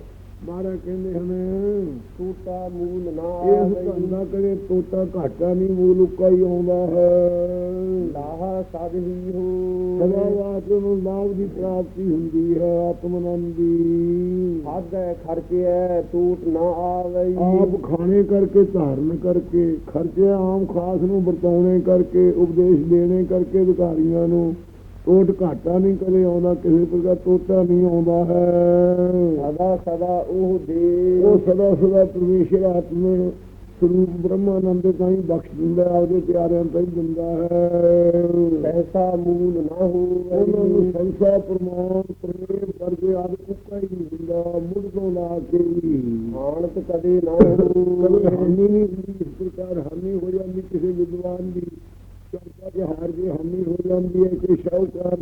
S1: ਮਹਾਰਾਜ ਕਹਿੰਦੇ ਹਨ
S2: ਟੋਟਾ ਮੂਲ ਨਾ ਆਵਈ
S1: ਧੰਦਾ ਕਰੇ ਟੋਟਾ ਘਾਟਾ ਨਹੀਂ ਮੂਲ ਉੱਕਾ ਹੀ ਆਉਂਦਾ ਹੈ।
S2: ਲਾਹ ਸਦ ਹੀ ਹੋ।
S1: ਸਦਾ ਵਾਸਤੇ ਨੂੰ ਲਾਭ ਦੀ ਪ੍ਰਾਪਤੀ ਹੁੰਦੀ ਹੈ ਆਤਮਨੰਦ। ਦੀ
S2: ਹੱਦ ਹੈ ਖਰਚੇ ਟੂਟ ਨਾ ਆਵਈ
S1: ਆਪ ਖਾਣੇ ਕਰਕੇ ਧਾਰਨ ਕਰਕੇ ਖਰਚੇ ਆਮ ਖਾਸ ਨੂੰ ਵਰਤਾਉਣੇ ਕਰਕੇ ਉਪਦੇਸ਼ ਦੇਣੇ ਕਰਕੇ ਅਧਿਕਾਰੀਆਂ ਨੂੰ ਟੋਟ ਘਾਟਾ ਨਹੀਂ ਕਦੇ ਆਉਂਦਾ ਕਿਸੇ ਪ੍ਰਕਾਰ ਟੋਟਾ ਨਹੀਂ ਆਉਂਦਾ ਹੈ।
S2: ਸਦਾ ਸਦਾ ਉਹ ਦੇ।
S1: ਉਹ ਸਦਾ ਸਦਾ ਪਰਮੇਸ਼ਰ ਆਤਮੇ ਸਰੂਪ ਬ੍ਰਹਮਾਨੰਦ ਹੀ ਬਖਸ਼ ਦਿੰਦਾ ਹੈ, ਆਪਦੇ ਪਿਆਰਿਆਂ ਤਾਂ ਹੀ ਦਿੰਦਾ ਹੈ।
S2: ਸਹਸਾ ਮੂਲ ਨਾ
S1: ਉਹਨਾਂ ਨੂੰ ਸੰਸਾ ਪ੍ਰਮਾਣ ਪ੍ਰੇਮ ਕਰਕੇ ਆਦ ਕੁੱਕਾ ਹੀ ਨਹੀਂ ਹੁੰਦਾ ਮੁੱਢ ਤੋਂ ਲਾ ਕੇ। ਹੀ
S2: ਆਣਤ ਕਦੇ ਨਾ
S1: ਕਦੇ
S2: ਹੋਵੇ।
S1: ਹਾਨੀ ਨਹੀਂ ਹੁੰਦੀ ਇਸ ਪ੍ਰਕਾਰ ਹਾਨੀ ਹੋ ਜਾਂਦੀ ਕਿਸੇ ਵਿਦਵਾਨ ਦੀ। ਚਰਚਾ ਕੇ ਹਾਰ ਦੀ ਹਾਨੀ ਹੋ ਜਾਂਦੀ ਹੈ ਕਿ ਸ਼ਾਹੂਕਾਰ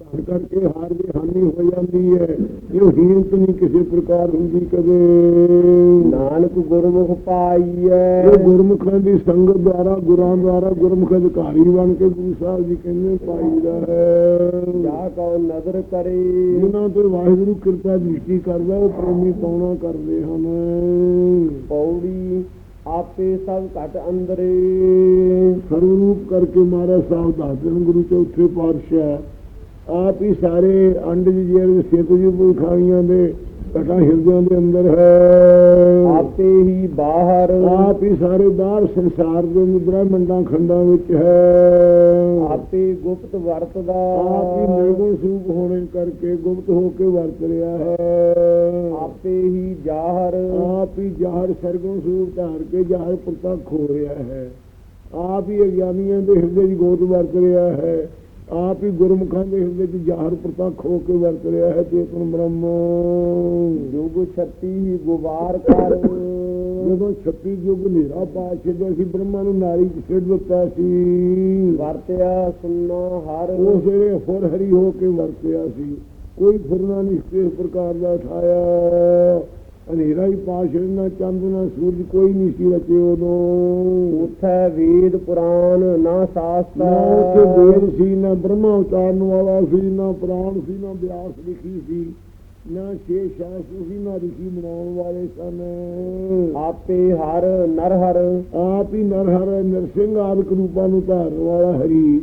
S1: ਧਨ ਕਰਕੇ ਹਾਰ ਦੀ ਹਾਨੀ ਹੋ ਜਾਂਦੀ ਹੈ। ਇਹ ਹੀਨਤ ਨਹੀਂ ਕਿਸੇ ਪ੍ਰਕਾਰ ਹੁੰਦੀ ਕਦੇ।
S2: ਨਾਨਕ ਗੁਰਮੁਖ ਪਾਈਐ।
S1: ਇਹ ਗੁਰਮੁਖਾਂ ਦੀ ਸੰਗਤ ਦੁਆਰਾ ਗੁਰਾਂ ਦੁਆਰਾ ਗੁਰਮੁਖ ਅਧਿਕਾਰੀ ਬਣ ਕੇ ਗੁਰੂ ਸਾਹਿਬ ਜੀ ਕਹਿੰਦੇ ਪਾਈਦਾ ਹੈ।
S2: ਜਾ ਕਉ ਨਦਰ ਕਰੇ।
S1: ਜਿਨ੍ਹਾਂ ਤੇ ਵਾਹਿਗੁਰੂ ਕਿਰਪਾ ਦ੍ਰਿਸ਼ਟੀ ਕਰਦਾ ਉਹ ਪ੍ਰੇਮੀ ਪਾਉਣਾ ਕਰਦੇ ਹਨ।
S2: ਪੌੜੀ ਆਪੇ ਸਭ ਘਟ ਅੰਦਰੇ।
S1: ਸਰਵਰੂਪ ਕਰਕੇ ਮਹਾਰਾਜ ਸਾਹਿਬ ਦੱਸਦੇ ਨੇ ਗੁਰੂ ਚੌਥੇ ਪਾਤਸ਼ਾਹ ਆਪ ਹੀ ਸਾਰੇ ਅੰਡ ਜਿਹੜੇ ਸੇਤੂ ਜੀ ਪੁਰਖਾਈਆਂ ਦੇ ਕਟਾ ਹਿਰਦਿਆਂ ਦੇ ਅੰਦਰ ਹੈ।
S2: ਆਪੇ ਹੀ ਬਾਹਰ।
S1: ਆਪ ਹੀ ਸਾਰੇ ਬਾਹਰ ਸੰਸਾਰ ਦੇ ਬ੍ਰਹਮੰਡਾਂ ਖੰਡਾਂ ਵਿੱਚ ਹੈ।
S2: ਆਪੇ ਗੁਪਤ ਵਰਤਦਾ।
S1: ਆਪ ਹੀ ਨਿਰਗੁਣ ਸਰੂਪ ਹੋਣੇ ਕਰਕੇ ਗੁਪਤ ਹੋ ਕੇ ਵਰਤ ਰਿਹਾ ਹੈ।
S2: ਆਪੇ ਹੀ ਜਾਹਰ।
S1: ਆਪ ਹੀ ਜਾਹਰ ਸਰਗੁਣ ਸਰੂਪ ਧਾਰ ਕੇ ਜਾਹਰ ਪ੍ਰਤੱਖ ਹੋ ਰਿਹਾ ਹੈ। ਆਪ ਹੀ ਅਗਿਆਨੀਆਂ ਦੇ ਹਿਰਦੇ 'ਚ ਗੋਤ ਵਰਤ ਰਿਹਾ ਹੈ। ਆਪ ਹੀ ਗੁਰਮੁਖਾਂ ਦੇ ਹਿਰਦੇ 'ਚ ਜਾਹਰ ਪ੍ਰਤੱਖ ਹੋ ਕੇ ਵਰਤ ਰਿਹਾ ਹੈ ਚੇਤਨ ਬ੍ਰਹਮ।
S2: ਯੁਗ ਛੱਤੀ ਹੀ ਗੁਬਾਰ ਕਰ।
S1: ਜਦੋਂ 36 ਯੁੱਗ ਹਨੇਰਾ ਪਾ ਛੱਡਿਆ ਸੀ ਬ੍ਰਹਮਾ ਨੂੰ ਨਾਰੀ 'ਚ ਸਿੱਟ ਦਿੱਤਾ ਸੀ।
S2: ਵਰਤਿਆ ਸੁਨਣਾ ਹਰ।
S1: ਉਸ ਵੇਲੇ ਫੁਰ ਹਰੀ ਹੋ ਕੇ ਵਰਤਿਆ ਸੀ। ਕੋਈ ਫੁਰਨਾ ਨਹੀਂ ਇਸ ਪ੍ਰਕਾਰ ਦਾ ਉਠਾਇਆ। ਹਨੇਰਾ ਹੀ ਪਾ ਛੱਡਣਾ ਚੰਦ ਨਾ ਸੂਰਜ ਕੋਈ ਨਹੀਂ ਸੀ ਰਚੇ ਉਦੋਂ।
S2: ਉਥੈ ਵੇਦ ਪੁਰਾਣ ਨਾ
S1: ਨਾ
S2: ਸਾਸਤਾ
S1: ਉੱਥੇ ਵੇਦ ਸੀ ਨਾ ਬ੍ਰਹਮਾ ਉਚਾਰਨ ਵਾਲਾ ਸੀ ਨਾ ਪ੍ਰਾਣ ਸੀ ਨਾ ਵਿਆਸ ਲਿਖੀ ਸੀ ਨਾ ਛੇ ਸ਼ਾਸਤਰ ਸੀ ਨਾ ਰਿਸ਼ੀ ਬਣਾਉਣ ਵਾਲੇ ਸਨ।
S2: ਆਪੇ ਹਰ ਨਰ ਹਰ।
S1: ਆਪ ਹੀ ਨਰਹਰ ਨਰਸਿੰਘ ਆਦਿਕ ਰੂਪਾਂ ਨੂੰ ਧਾਰਨ ਵਾਲਾ ਹਰੀ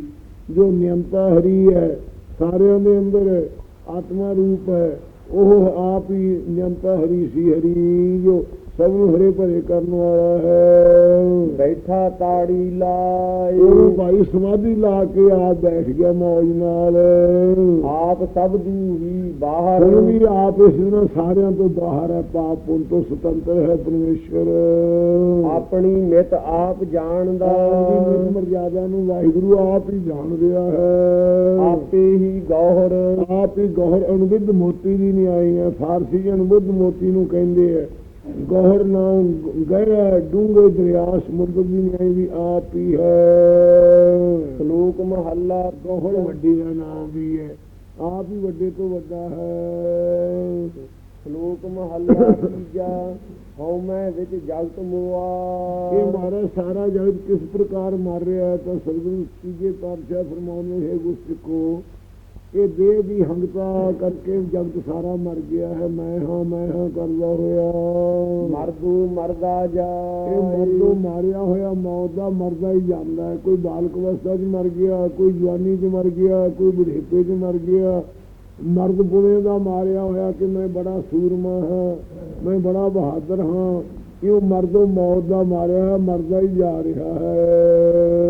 S1: ਜੋ ਨਿਯੰਤਾ ਹਰੀ ਹੈ ਸਾਰਿਆਂ ਦੇ ਅੰਦਰ ਆਤਮਾ ਰੂਪ ਹੈ। ਉਹ ਆਪ ਹੀ ਨਿਯੰਤਾ ਹਰੀ ਸੀ ਹਰੀ ਜੋ ਸਭ ਨੂੰ ਹਰੇ ਭਰੇ ਕਰਨ ਵਾਲਾ ਹੈ।
S2: ਬੈਠਾ ਤਾੜੀ ਲਾਏ।
S1: ਉਹ ਭਾਈ ਸਮਾਧੀ ਲਾ ਕੇ ਆ ਬੈਠ ਗਿਆ ਮੌਜ ਨਾਲ।
S2: ਆਪ ਸਭ ਦੀ ਹੀ ਬਾਹਰ।
S1: ਹੁਣ ਵੀ ਆਪ ਇਸ ਨੂੰ ਸਾਰਿਆਂ ਤੋਂ ਬਾਹਰ ਹੈ ਪਾਪ ਪੁੰਨ ਤੋਂ ਸੁਤੰਤਰ ਹੈ ਪਰਮੇਸ਼ਰ।
S2: ਆਪਣੀ ਮਿਤ ਆਪ ਜਾਣਦਾ।
S1: ਆਪਣੀ ਮਰਜ਼ਾਦਾ ਨੂੰ ਵਾਹਿਗੁਰੂ ਆਪ ਹੀ ਜਾਣ ਰਿਹਾ ਹੈ।
S2: ਆਪੇ ਹੀ ਗੌਹਰ
S1: ਆਪ ਹੀ ਗੌਹਰ ਅਣਬੁੱਧ ਮੋਤੀ ਦੀ ਨਹੀਂ ਆਈ ਹੈ ਫਾਰਸੀ ਅਣਬੁੱਧ ਮੋਤੀ ਨੂੰ ਕਹਿੰਦੇ ਹੈ। ਗੌਹਰ ਨਾਮ ਗਹਿਰਾ ਡੂੰਘੇ ਦਰਿਆ ਸਮੁੰਦਰ ਨਹੀਂ ਵੀ ਆਪ ਹੀ ਹੈ।
S2: ਸ਼ਲੋਕ ਮਹੱਲਾ
S1: ਗੌਹਰ ਵੱਡੀ ਦਾ ਨਾਮ ਵੀ ਹੈ। ਆਪ ਹੀ ਵੱਡੇ ਤੋਂ ਵੱਡਾ ਹੈ।
S2: ਸ਼ਲੋਕ ਮਹੱਲਾ ਤੀਜਾ, ਹਉ ਮੈਂ ਵਿੱਚ ਜਗਤ ਮੋਆ।
S1: ਇਹ ਮਾਰਾ ਸਾਰਾ ਜਗਤ ਕਿਸ ਪ੍ਰਕਾਰ ਮਰ ਰਿਹਾ ਹੈ ਤਾਂ ਸਤਿਗੁਰੂ ਤੀਜੇ ਪਾਤਸ਼ਾਹ ਫਰਮਾਉਂਦੇ ਹੈ ਗੁਰਸਿੱਖੋ ਇਹ ਦੇਹ ਦੀ ਹੰਗਤਾ ਕਰਕੇ ਜਗਤ ਸਾਰਾ ਮਰ ਗਿਆ ਹੈ। ਮੈਂ ਹਾਂ ਮੈਂ ਹਾਂ ਕਰਦਾ ਹੋਇਆ।
S2: ਮਰਦੂ ਮਰਦਾ
S1: ਇਹ
S2: ਜਾਏ
S1: ਮਰਦੋਂ ਮਾਰਿਆ ਹੋਇਆ ਮੌਤ ਦਾ ਮਰਦਾ ਹੀ ਜਾਂਦਾ ਹੈ। ਕੋਈ ਬਾਲਕ ਅਵਸਥਾ 'ਚ ਮਰ ਗਿਆ ਕੋਈ ਜਵਾਨੀ 'ਚ ਮਰ ਗਿਆ ਕੋਈ ਬੁਢੇਪੇ 'ਚ ਮਰ ਗਿਆ। ਮਰਦ ਪੁਣੇ ਦਾ ਮਾਰਿਆ ਹੋਇਆ ਕਿ ਮੈਂ ਬੜਾ ਸੂਰਮਾ ਹਾਂ ਮੈਂ ਬੜਾ ਬਹਾਦਰ ਹਾਂ। ਇਹ ਮਰਦੋਂ ਮੌਤ ਦਾ ਮਾਰਿਆ ਮਰਦਾ ਹੀ ਜਾ ਰਿਹਾ ਹੈ।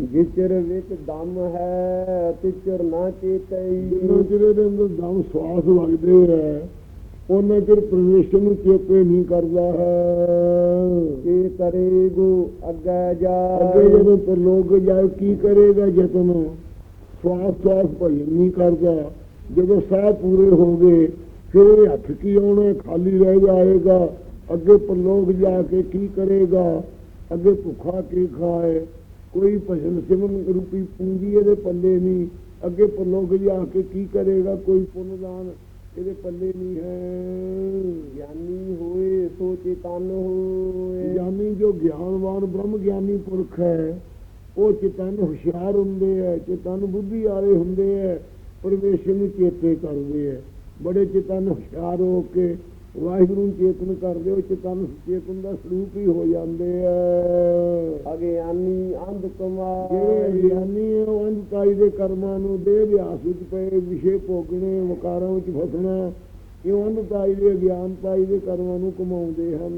S2: ਵਿਚਰ ਵਿੱਚ ਦਮ ਹੈ ਤਿਚਰ ਨਾ ਚੇਤਈ
S1: ਜਿੰਨਾ ਚਿਰ ਅੰਦਰ ਦਮ ਸਵਾਸ ਵਗਦੇ ਹੈ ਉਹਨਾਂ ਚਿਰ ਪਰਮੇਸ਼ਰ ਨੂੰ ਚੇਤੇ ਨਹੀਂ ਕਰਦਾ ਹੈ।
S2: ਕੀ ਕਰੇਗੋ? ਅੱਗੇ ਜਾ।
S1: ਅੱਗੇ ਜਦੋਂ ਪਰਲੋਕ ਜਾਏ ਕੀ ਕਰੇਗਾ ਜਤਨ? ਸਵਾਸ ਸਵਾਸ ਭਜਨ ਨਹੀਂ ਕਰਦਾ। ਜਦੋਂ ਸਾਹ ਪੂਰੇ ਹੋ ਗਏ ਫਿਰ ਹੱਥ ਕੀ ਆਉਣਾ? ਖਾਲੀ ਰਹਿ ਜਾਏਗਾ। ਅੱਗੇ ਪਰਲੋਕ ਜਾ ਕੇ ਕੀ ਕਰੇਗਾ? ਅੱਗੇ ਭੁੱਖਾ ਕੀ ਖਾਏ? ਕੋਈ ਭਜਨ ਸਿਮਨ ਰੂਪੀ ਪੂੰਜੀ ਇਹਦੇ ਪੱਲੇ ਨਹੀਂ। ਅੱਗੇ ਪਰਲੋਕ ਜਾ ਕੇ ਕੀ ਕਰੇਗਾ? ਕੋਈ ਪੁੰਨਦਾਨ ਇਹਦੇ ਪੱਲੇ ਨਹੀਂ ਹੈ।
S2: ਗਿਆਨੀ ਹੋਏ ਸੋ ਚੇਤਨ ਹੋਏ।
S1: ਗਿਆਨੀ ਜੋ ਗਿਆਨਵਾਨ ਬ੍ਰਹਮ ਗਿਆਨੀ ਪੁਰਖ ਹੈ, ਉਹ ਚੇਤਨ ਹੁਸ਼ਿਆਰ ਹੁੰਦੇ ਹੈ, ਚੇਤਨ ਬੁੱਧੀ ਵਾਲੇ ਹੁੰਦੇ ਹੈ, ਪਰਮੇਸ਼ਰ ਨੂੰ ਚੇਤੇ ਕਰਦੇ ਹੈ। ਬੜੇ ਚੇਤਨ ਹੁਸ਼ਿਆਰ ਹੋ ਕੇ ਵਾਹਿਗੁਰੂ ਚੇਤਨ ਕਰਦੇ ਹੋ ਚੇਤਨ ਚੇਤਨ ਦਾ ਸਰੂਪ ਹੀ ਹੋ ਜਾਂਦੇ ਹੈ
S2: ਅਗਿਆਨੀ ਅੰਧ
S1: ਜਿਹੜੇ
S2: ਕਮਾਏ
S1: ਗਿਆਨੀ ਹੈ ਉਹ ਅੰਧਕਾਰੀ ਦੇ ਕਰਮਾਂ ਨੂੰ ਦੇਹ ਵਿਆਸ ਵਿੱਚ ਪਏ ਵਿਸ਼ੇ ਭੋਗਣੇ ਵਕਾਰਾਂ ਵਿੱਚ ਫਸਣਾ ਇਹ ਅੰਧਕਾਰੀ ਦੇ ਗਿਆਨਤਾਈ ਦੇ ਕਰਮਾਂ ਨੂੰ ਕਮਾਉਂਦੇ ਹਨ?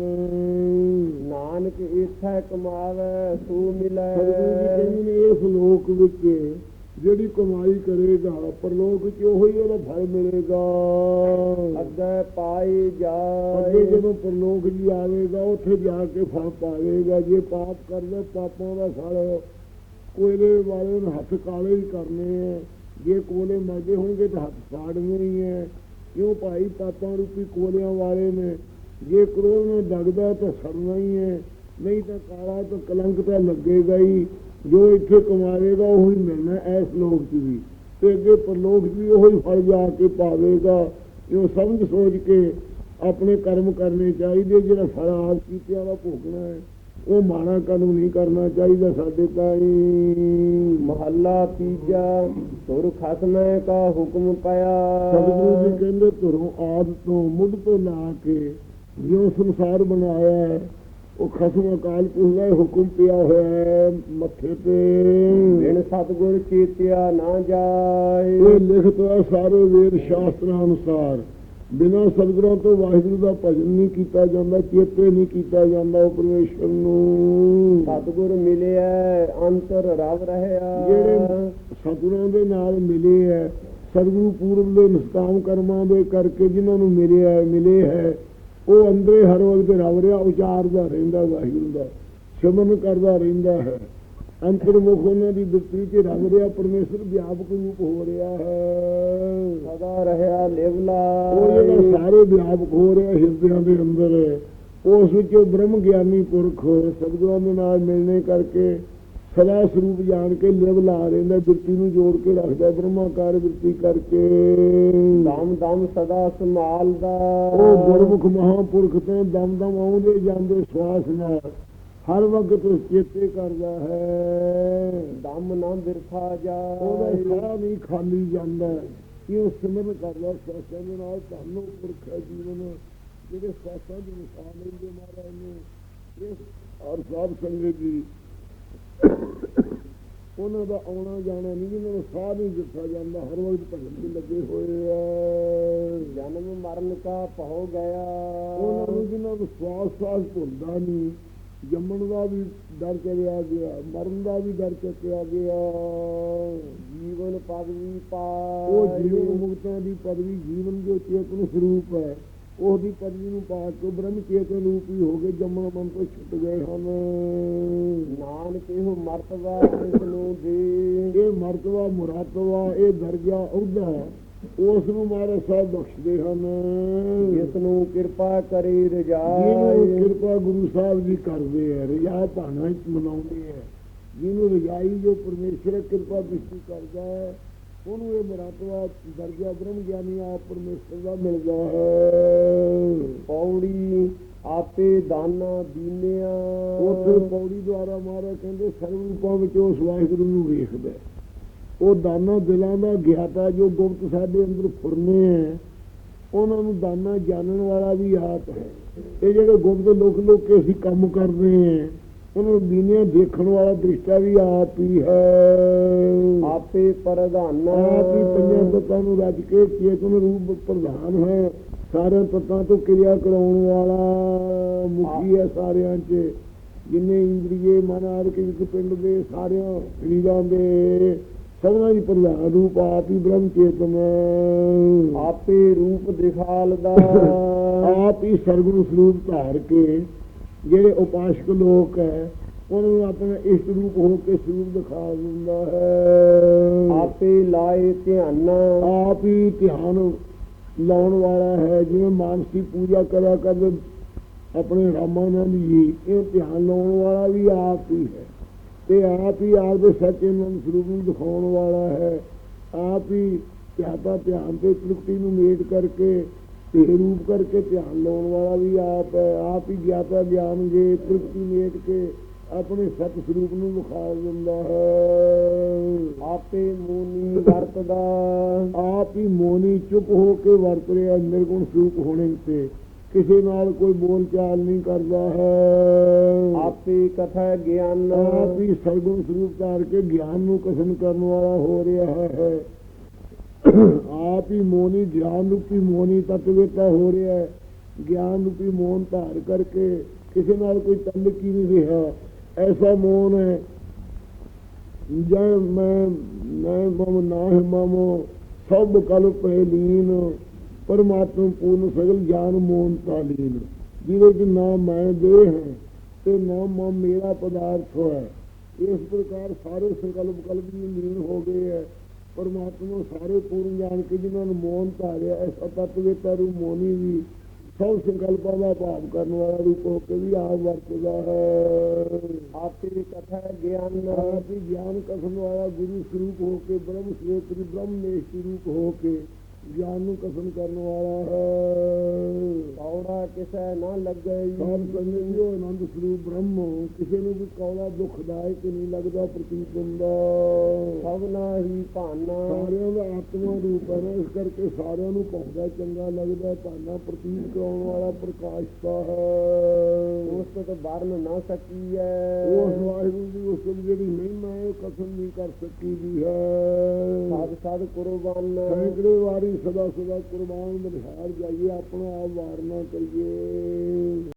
S2: ਨਾਨਕ ਏਥੈ ਕਮਾਵੇ ਸੋ ਮਿਲੈ।
S1: ਸਤਿਗੁਰੂ ਜੀ ਕਹਿੰਦੇ ਨੇ ਇਸ ਲੋਕ ਵਿੱਚ ਜਿਹੜੀ ਕਮਾਈ ਕਰੇਗਾ ਪਰਲੋਕ ਵਿੱਚ ਉਹੀ ਉਹਦਾ ਫਲ ਮਿਲੇਗਾ।
S2: ਅੱਗੇ
S1: ਅੱਗੇ
S2: ਜਾਏ।
S1: ਜਦੋਂ ਪਰਲੋਕ ਜੀ ਆਵੇਗਾ ਉੱਥੇ ਜਾ ਕੇ ਫਲ ਪਾਵੇਗਾ। ਜੇ ਪਾਪ ਕਰਦਾ ਪਾਪਾਂ ਦਾ ਫਲ ਕੋਇਲੇ ਵਾਲੇ ਨੂੰ ਹੱਥ ਕਾਲੇ ਹੀ ਕਰਨੇ ਹੈ ਜੇ ਕੋਲੇ ਮਰਦੇ ਹੋਣਗੇ ਤਾਂ ਹੱਥ ਸਾੜਨੇ ਹੀ ਹੈ ਕਿਉਂ ਭਾਈ? ਪਾਪਾਂ ਰੂਪੀ ਕੋਲਿਆਂ ਵਾਲੇ ਨੇ। ਜੇ ਕ੍ਰੋਧ ਨੂੰ ਦਗਦਾ ਤਾਂ ਸੜਨਾ ਹੀ ਹੈ ਨਹੀਂ ਤਾਂ ਕਾਲਾ ਤਾਂ ਕਲੰਕ ਤਾਂ ਲੱਗੇਗਾ ਹੀ। ਜੋ ਇੱਥੇ ਕਮਾਵੇਗਾ ਉਹੀ ਮਿਲਣਾ ਇਸ ਲੋਕ 'ਚ ਵੀ। ਤੇ ਅੱਗੇ ਪਰਲੋਕ 'ਚ ਵੀ ਉਹੀ ਫਲ ਜਾ ਕੇ ਪਾਵੇਗਾ। ਇਹ ਸਮਝ ਸੋਚ ਕੇ ਆਪਣੇ ਕਰਮ ਕਰਨੇ ਚਾਹੀਦੇ ਜਿਹੜਾ ਫਲ ਆਪ ਕੀਤਿਆਂ ਦਾ ਭੋਗਣਾ ਹੈ ਉਹ ਮਾੜਾ ਕਰਮ ਨਹੀਂ ਕਰਨਾ ਚਾਹੀਦਾ ਸਾਡੇ ਤਾਈ।
S2: ਮਹੱਲਾ ਤੀਜਾ ਤੁਰ ਖਸਮੈ ਕਾ ਹੁਕਮ ਪਾਇਆ।
S1: ਸਤਿਗੁਰੂ ਜੀ ਕਹਿੰਦੇ ਧਰੋਂ ਆਦ ਤੋਂ ਮੁੱਢ ਤੋਂ ਲਾ ਕੇ ਜਿਉਂ ਸੰਸਾਰ ਬਣਾਇਆ ਹੈ ਉਹ ਖਸਮ ਅਕਾਲ ਪੁਰਖ ਦਾ ਹੁਕਮ ਪਿਆ ਹੋਇਆ ਹੈ ਮੱਥੇ ਤੇ।
S2: ਬਿਨ ਸਤਗੁਰ ਚੇਤਿਆ ਨਾ ਜਾਏ।
S1: ਇਹ ਲਿਖਤ ਸਾਰੇ ਵੇਦ ਸ਼ਾਸਤਰਾਂ ਅਨੁਸਾਰ। ਬਿਨਾਂ ਸਤਿਗੁਰਾਂ ਤੋਂ ਵਾਹਿਗੁਰੂ ਦਾ ਭਜਨ ਨਹੀਂ ਕੀਤਾ ਜਾਂਦਾ ਚੇਤੇ ਨਹੀਂ ਕੀਤਾ ਜਾਂਦਾ ਉਹ ਪਰਮੇਸ਼ਰ ਨੂੰ।
S2: ਸਤਗੁਰ ਮਿਲਿਆ ਅੰਤਰ ਰਵ ਰਹਿਆ।
S1: ਜਿਹੜੇ ਸਤਿਗੁਰਾਂ ਦੇ ਨਾਲ ਮਿਲੇ ਹੈ ਸਤਿਗੁਰੂ ਪੂਰਬ ਦੇ ਨਿਸ਼ਕਾਮ ਕਰਮਾਂ ਦੇ ਕਰਕੇ ਜਿਨ੍ਹਾਂ ਨੂੰ ਮਿਲਿਆ ਮਿਲੇ ਹੈ ਉਹ ਅੰਦਰੇ ਹਰ ਵਕਤ ਰਵ ਰਿਹਾ ਉਚਾਰਦਾ ਰਹਿੰਦਾ ਵਾਹਿਗੁਰੂ ਦਾ ਸਿਮਰਨ ਕਰਦਾ ਰਹਿੰਦਾ ਹੈ। ਅੰਤਰਮੁਖ ਉਹਨਾਂ ਦੀ ਬਿਰਤੀ 'ਚ ਰਵ ਰਿਹਾ ਪਰਮੇਸ਼ਰ ਵਿਆਪਕ ਰੂਪ ਹੋ ਰਿਹਾ ਹੈ।
S2: ਸਦਾ ਰਹਿਆ ਲਿਵਲਾ।
S1: ਉਹ ਜਿਹੜਾ ਸਾਰੇ ਵਿਆਪਕ ਹੋ ਰਿਹਾ ਹਿਰਦਿਆਂ ਦੇ ਅੰਦਰ ਉਸ ਵਿੱਚ ਬ੍ਰਹਮ ਗਿਆਨੀ ਪੁਰਖ ਸਤਿਗੁਰਾਂ ਦੇ ਨਾਲ ਮਿਲਣੇ ਕਰਕੇ ਸਦਾ ਸਰੂਪ ਜਾਣ ਕੇ ਲਿਵ ਲਾ ਰਹਿੰਦਾ ਬਿਰਤੀ ਨੂੰ ਜੋੜ ਕੇ ਰੱਖਦਾ ਬ੍ਰਹਮਾਕਾਰ ਬਿਰਤੀ ਕਰਕੇ।
S2: ਦਮ ਦਮ ਸਦਾ ਸੰਭਾਲਦਾ।
S1: ਉਹ ਗੁਰਮੁਖ ਮਹਾਪੁਰਖ ਤੋਂ ਦਮ ਦਮ ਆਉਂਦੇ ਜਾਂਦੇ ਸਵਾਸ ਨਾਲ ਹਰ ਵਕਤ ਉਸ ਚੇਤੇ ਕਰਦਾ ਹੈ।
S2: ਦਮ ਨਾ ਬਿਰਥਾ
S1: ਉਹਦਾ
S2: ਜਾਏ
S1: ਸਾਹ ਨਹੀਂ ਖਾਲੀ ਜਾਂਦਾ ਇਹ ਉਹ ਸਿਮਰਨ ਕਰਦਾ ਸਵਾਸਾਂ ਦੇ ਨਾਲ ਤੁਹਾਨੂੰ ਪੁਰਖ ਜੀਵਨ ਜਿਹੜੇ ਸਵਾਸਾਂ ਦੀ ਮਿਸਾਲ ਲੈਂਦੇ ਮਹਾਰਾਜ ਨੇ ਇਸ ਔਰ ਸੰਗਤ ਜੀ ਉਹਨਾਂ ਦਾ ਆਉਣਾ ਜਾਣਾ ਨਹੀਂ ਜਿਹਨਾਂ ਨੂੰ ਸਾਹ ਨਹੀਂ ਦਿੱਤਾ ਜਾਂਦਾ ਹਰ ਵਕਤ ਭਜਨ ਤੇ ਲੱਗੇ ਹੋਏ ਆ।
S2: ਜਨਮ ਮਰਨ ਕਾ ਪਹੁ ਗਿਆ।
S1: ਉਹਨਾਂ ਨੂੰ ਜਿਹਨਾਂ ਨੂੰ ਸਵਾਸ ਸਾਸ ਭੁੱਲਦਾ ਨਹੀਂ ਜੰਮਣ ਦਾ ਵੀ ਡਰ ਚਲਿਆ ਗਿਆ ਮਰਨ ਦਾ ਵੀ ਡਰ ਚੱਕਿਆ ਗਿਆ।
S2: ਜੀਵਨ ਪਦਵੀ
S1: ਉਹ
S2: ਪਾਏ
S1: ਜੀਵਨ ਮੁਕਤਾਂ ਦੀ ਪਦਵੀ ਜੀਵਨ ਜੋ ਚੇਤਨ ਸਰੂਪ ਹੈ। ਉਹਦੀ ਪਦਵੀ ਨੂੰ ਪਾ ਕੇ ਬ੍ਰਹਮ ਚੇਤਨ ਰੂਪ ਹੀ ਹੋ ਕੇ ਜੰਮਣ ਮਨ ਤੋਂ ਛੁੱਟ ਗਏ ਹਨ।
S2: ਨਾਨਕ ਇਹੋ ਮਰਤਬਾ ਇਸ ਨੂੰ ਦੇ।
S1: ਇਹ ਮਰਤਬਾ ਮੁਰਾਤਬਾ ਇਹ ਦਰਜਾ ਅਹੁਦਾ ਉਸ ਨੂੰ ਮਹਾਰਾਜ ਸਾਹਿਬ ਬਖਸ਼ਦੇ ਹਨ।
S2: ਜਿਸ ਨੂੰ ਕਿਰਪਾ ਕਰੇ
S1: ਜਿਹਨੂੰ
S2: ਰਜਾਏ
S1: ਕਿਰਪਾ ਗੁਰੂ ਸਾਹਿਬ ਜੀ ਕਰਦੇ ਆ ਰਜਾ ਭਾਣਾ ਚ ਮਨਾਉਂਦੇ ਆ ਜਿਹਨੂੰ ਰਜਾਈ ਜੋ ਪਰਮੇਸ਼ਰ ਕਿਰਪਾ ਦ੍ਰਿਸ਼ਟੀ ਕਰਦਾ ਹੈ ਉਹਨੂੰ ਇਹ ਮਰਾਤਵਾ ਦਰਜਾ ਬ੍ਰਹਮ ਗਿਆਨੀ ਆਪ ਪਰਮੇਸ਼ਰ ਦਾ ਮਿਲਦਾ ਹੈ।
S2: ਪੌੜੀ ਆਪੇ ਦਾਨਾ, ਦੀਨਿਆ।
S1: ਉੱਥੇ ਪੌੜੀ ਦੁਆਰਾ ਮਹਾਰਾਜ ਕਹਿੰਦੇ, ਸਰਵ ਰੂਪਾਂ ਵਿੱਚ ਉਸ ਵਾਹਿਗੁਰੂ ਨੂੰ ਵੇਖਦਾ। ਉਹ ਦਾਨਾ ਦਿਲਾਂ ਦਾ ਗਿਆਤਾ ਜੋ ਗੁਪਤ ਸਾਡੇ ਅੰਦਰ ਫੁਰਨੇ ਹੈ, ਉਹਨਾਂ ਨੂੰ ਦਾਨਾ ਜਾਣਨ ਵਾਲਾ ਵੀ ਆਪ ਹੈ। ਇਹ ਜਿਹੜੇ ਗੁਪਤ ਲੋਕ ਲੋਕ ਕੇ ਅਸੀਂ ਕੰਮ ਕਰਦੇ ਹਾਂ ਉਹਨਾਂ ਨੂੰ ਦੀਨੇ ਦੇਖਣ ਵਾਲਾ ਦ੍ਰਿਸ਼ਟਾ ਵੀ ਆਪ ਹੀ ਹੈ।
S2: ਆਪੇ ਪ੍ਰਧਾਨਾ
S1: ਆਪ ਹੀ ਪੰਜਾਂ ਤੱਤਾਂ ਨੂੰ ਰੱਜ ਕੇ ਚੇਤਨ ਰੂਪ ਪ੍ਰਧਾਨ ਹੈ। ਸਾਰਿਆਂ ਤੱਤਾਂ ਤੋਂ ਕਿਰਿਆ ਕਰਾਉਣ ਵਾਲਾ ਮੁਖੀ ਹੈ ਸਾਰਿਆਂ 'ਚ। ਜਿੰਨੇ ਇੰਦਰੀਏ ਮਨ ਆਦਿ ਕੇ ਇੱਕ ਪਿੰਡ ਦੇ ਸਾਰਿਆਂ ਸਰੀਰਾਂ ਦੇ ਸਭਨਾਂ ਦੀ ਪ੍ਰਧਾਨ ਰੂਪ ਆਪ ਹੀ ਬ੍ਰਹਮ ਚੇਤਨ
S2: ਆਪੇ ਰੂਪ ਦਿਖਾਲਦਾ।
S1: ਆਪ ਹੀ ਸਰਗੁਣ ਸਰੂਪ ਧਾਰ ਕੇ ਜਿਹੜੇ ਉਪਾਸ਼ਕ ਲੋਕ ਹੈ ਉਹਨਾਂ ਨੂੰ ਆਪਣਾ ਇਸ਼ਟ ਰੂਪ ਹੋ ਕੇ ਸਰੂਪ ਦਿਖਾ ਦਿੰਦਾ ਹੈ।
S2: ਆਪੇ ਲਾਏ ਧਿਆਨਾ।
S1: ਆਪ ਹੀ ਧਿਆਨ ਲਾਉਣ ਵਾਲਾ ਹੈ ਜਿਵੇਂ ਮਾਨਸੀ ਪੂਜਾ ਕਰਿਆ ਕਰਦੇ ਆਪਣੇ ਰਾਮਾਨੰਦ ਜੀ ਇਹ ਧਿਆਨ ਲਾਉਣ ਵਾਲਾ ਵੀ ਆਪ ਹੀ ਹੈ। ਤੇ ਆਪ ਹੀ ਆਪ ਦੇ ਸੱਚੇਨੰਦ ਸਰੂਪ ਨੂੰ ਦਿਖਾਉਣ ਵਾਲਾ ਹੈ। ਆਪ ਹੀ ਧਿਆਤਾ ਧਿਆਨ ਤੇ ਤ੍ਰਿਪਤੀ ਨੂੰ ਮੇਟ ਕਰਕੇ ਤੇ ਰੂਪ ਕਰਕੇ ਧਿਆਨ ਲਾਉਣ ਵਾਲਾ ਵੀ ਆਪ ਹੈ ਆਪ ਹੀ ਗਿਆਤਾ ਗਿਆਨ ਜੇ ਤ੍ਰਿਪਤੀ ਮੇਟ ਕੇ ਆਪਣੇ ਸਤ ਸਰੂਪ ਨੂੰ ਵਿਖਾ ਦਿੰਦਾ ਹੈ।
S2: ਆਪੇ ਮੂਨੀ ਵਰਤਦਾ।
S1: ਆਪ ਹੀ ਮੋਨੀ ਚੁੱਪ ਹੋ ਕੇ ਵਰਤ ਰਿਹਾ ਨਿਰਗੁਣ ਸਰੂਪ ਹੋਣੇ ਤੇ। ਕਿਸੇ ਨਾਲ ਕੋਈ ਬੋਲ ਚਾਲ ਨਹੀਂ ਕਰਦਾ ਹੈ।
S2: ਆਪੇ ਕਥਾ ਗਿਆਨ।
S1: ਆਪ ਹੀ ਸਰਗੁਣ ਸਰੂਪ ਧਾਰ ਕੇ ਗਿਆਨ ਨੂੰ ਕਥਨ ਕਰਨ ਵਾਲਾ ਹੋ ਰਿਹਾ ਹੈ। ਆਪ ਹੀ ਮੋਨੀ ਗਿਆਨ ਰੂਪੀ ਮੋਨੀ ਤਤਵੇਤਾ ਹੋ ਰਿਹਾ ਹੈ। ਗਿਆਨ ਰੂਪੀ ਮੋਨ ਧਾਰ ਕਰਕੇ ਕਿਸੇ ਨਾਲ ਕੋਈ ਤਲਕ ਹੀ ਨਹੀਂ ਰਿਹਾ। ਐਸਾ ਮੋਨ ਹੈ, ਜੈ ਮੈਂ ਮੈਂ ਮਮ ਨਾਹਿ ਮਮੋ, ਸਭ ਕਲਪ ਹੈ ਲੀਨ ਪਰਮਾਤਮ ਪੂਰਨ ਸਗਲ ਗਿਆਨ ਮੋਨ ਤਾਲੀਨ। ਜਿਹਦੇ ਚ ਨਾ ਮੈਂ ਦੇ ਹੈ ਤੇ ਨਾ ਮਮ ਮੇਰਾ ਪਦਾਰਥ ਹੈ। ਇਸ ਪ੍ਰਕਾਰ ਸਾਰੇ ਸੰਕਲਪ ਕਲਪ ਵੀ ਲੀਨ ਹੋ ਗਏ ਹੈ। ਪਰਮਾਤਮਾ ਸਾਰੇ ਪੂਰਨ ਜਾਣ ਕੇ ਜਿਨ੍ਹਾਂ ਨੂੰ ਮੋਨ ਧਾਰਿਆ ਐਸਾ ਤਤਵੇਤਾ ਰੂ ਮੋਨੀ ਵੀ ਸਭ ਸੰਕਲਪਾਂ ਦਾ ਭਾਵ ਕਰਨ ਵਾਲਾ ਰੂਪ ਹੋ ਕੇ ਵੀ ਆਪ ਵਰਤਦਾ ਹੈ।
S2: ਆਪੇ ਕਥਾ ਗਿਆਨ
S1: ਆਪ ਹੀ ਗਿਆਨ ਕਥਨ ਵਾਲਾ ਗੁਰੂ ਸਰੂਪ ਹੋ ਕੇ ਬ੍ਰਹਮ ਸਰੂਪ ਬ੍ਰਹਮ ਨਿਸ਼ਟ ਰੂਪ ਹੋ ਕੇ ਗਿਆਨ ਨੂੰ ਕਸਮ ਕਰਨ ਵਾਲਾ ਹੈ।
S2: ਕੌੜਾ ਕਿਸੈ ਨਾ ਲੱਗਈ
S1: ਸਾਧ ਸੰਗਤ ਜੀ ਉਹ ਆਨੰਦ ਸਰੂਪ ਬ੍ਰਹਮ ਕਿਸੇ ਨੂੰ ਵੀ ਕੌਲਾ ਦੁਖਦਾਇਕ ਨਹੀਂ ਲੱਗਦਾ ਪ੍ਰਤੀਤ ਹੁੰਦਾ।
S2: ਸਭਨਾ ਹੀ ਭਾਨਾ।
S1: ਸਾਰਿਆਂ ਦਾ ਆਤਮਾ ਰੂਪ ਹੈ ਇਸ ਕਰਕੇ ਸਾਰਿਆਂ ਨੂੰ ਪਾਉਂਦਾ ਚੰਗਾ ਲੱਗਦਾ ਭਾਨਾ ਪ੍ਰਤੀਤ ਕਰਾਉਣ ਵਾਲਾ ਪ੍ਰਕਾਸ਼ਤਾ ਹੈ।
S2: ਉਸ ਤੋਂ ਵਰਨ ਨਾ ਸਕੀਐ
S1: ਉਸ ਵਾਹਿਗੁਰੂ ਦੀ ਉਸ ਜਿਹੜੀ ਮਹਿਮਾ ਹੈ ਕਥਨ ਨਹੀਂ ਕਰ ਸਕੀ ਦੀ ਹੈ।
S2: ਸਾਧ ਸਾਧ ਕੁਰਬਾਨ
S1: ਸੈਂਕੜੇ ਵਾਰੀ ਸਦਾ ਸਦਾ ਕੁਰਬਾਨ ਬਲਿਹਾਰ ਜਾਈਏ ਆਪਣਾ ਆਪ ਵਾਰਨਾ ਕਰੀਏ।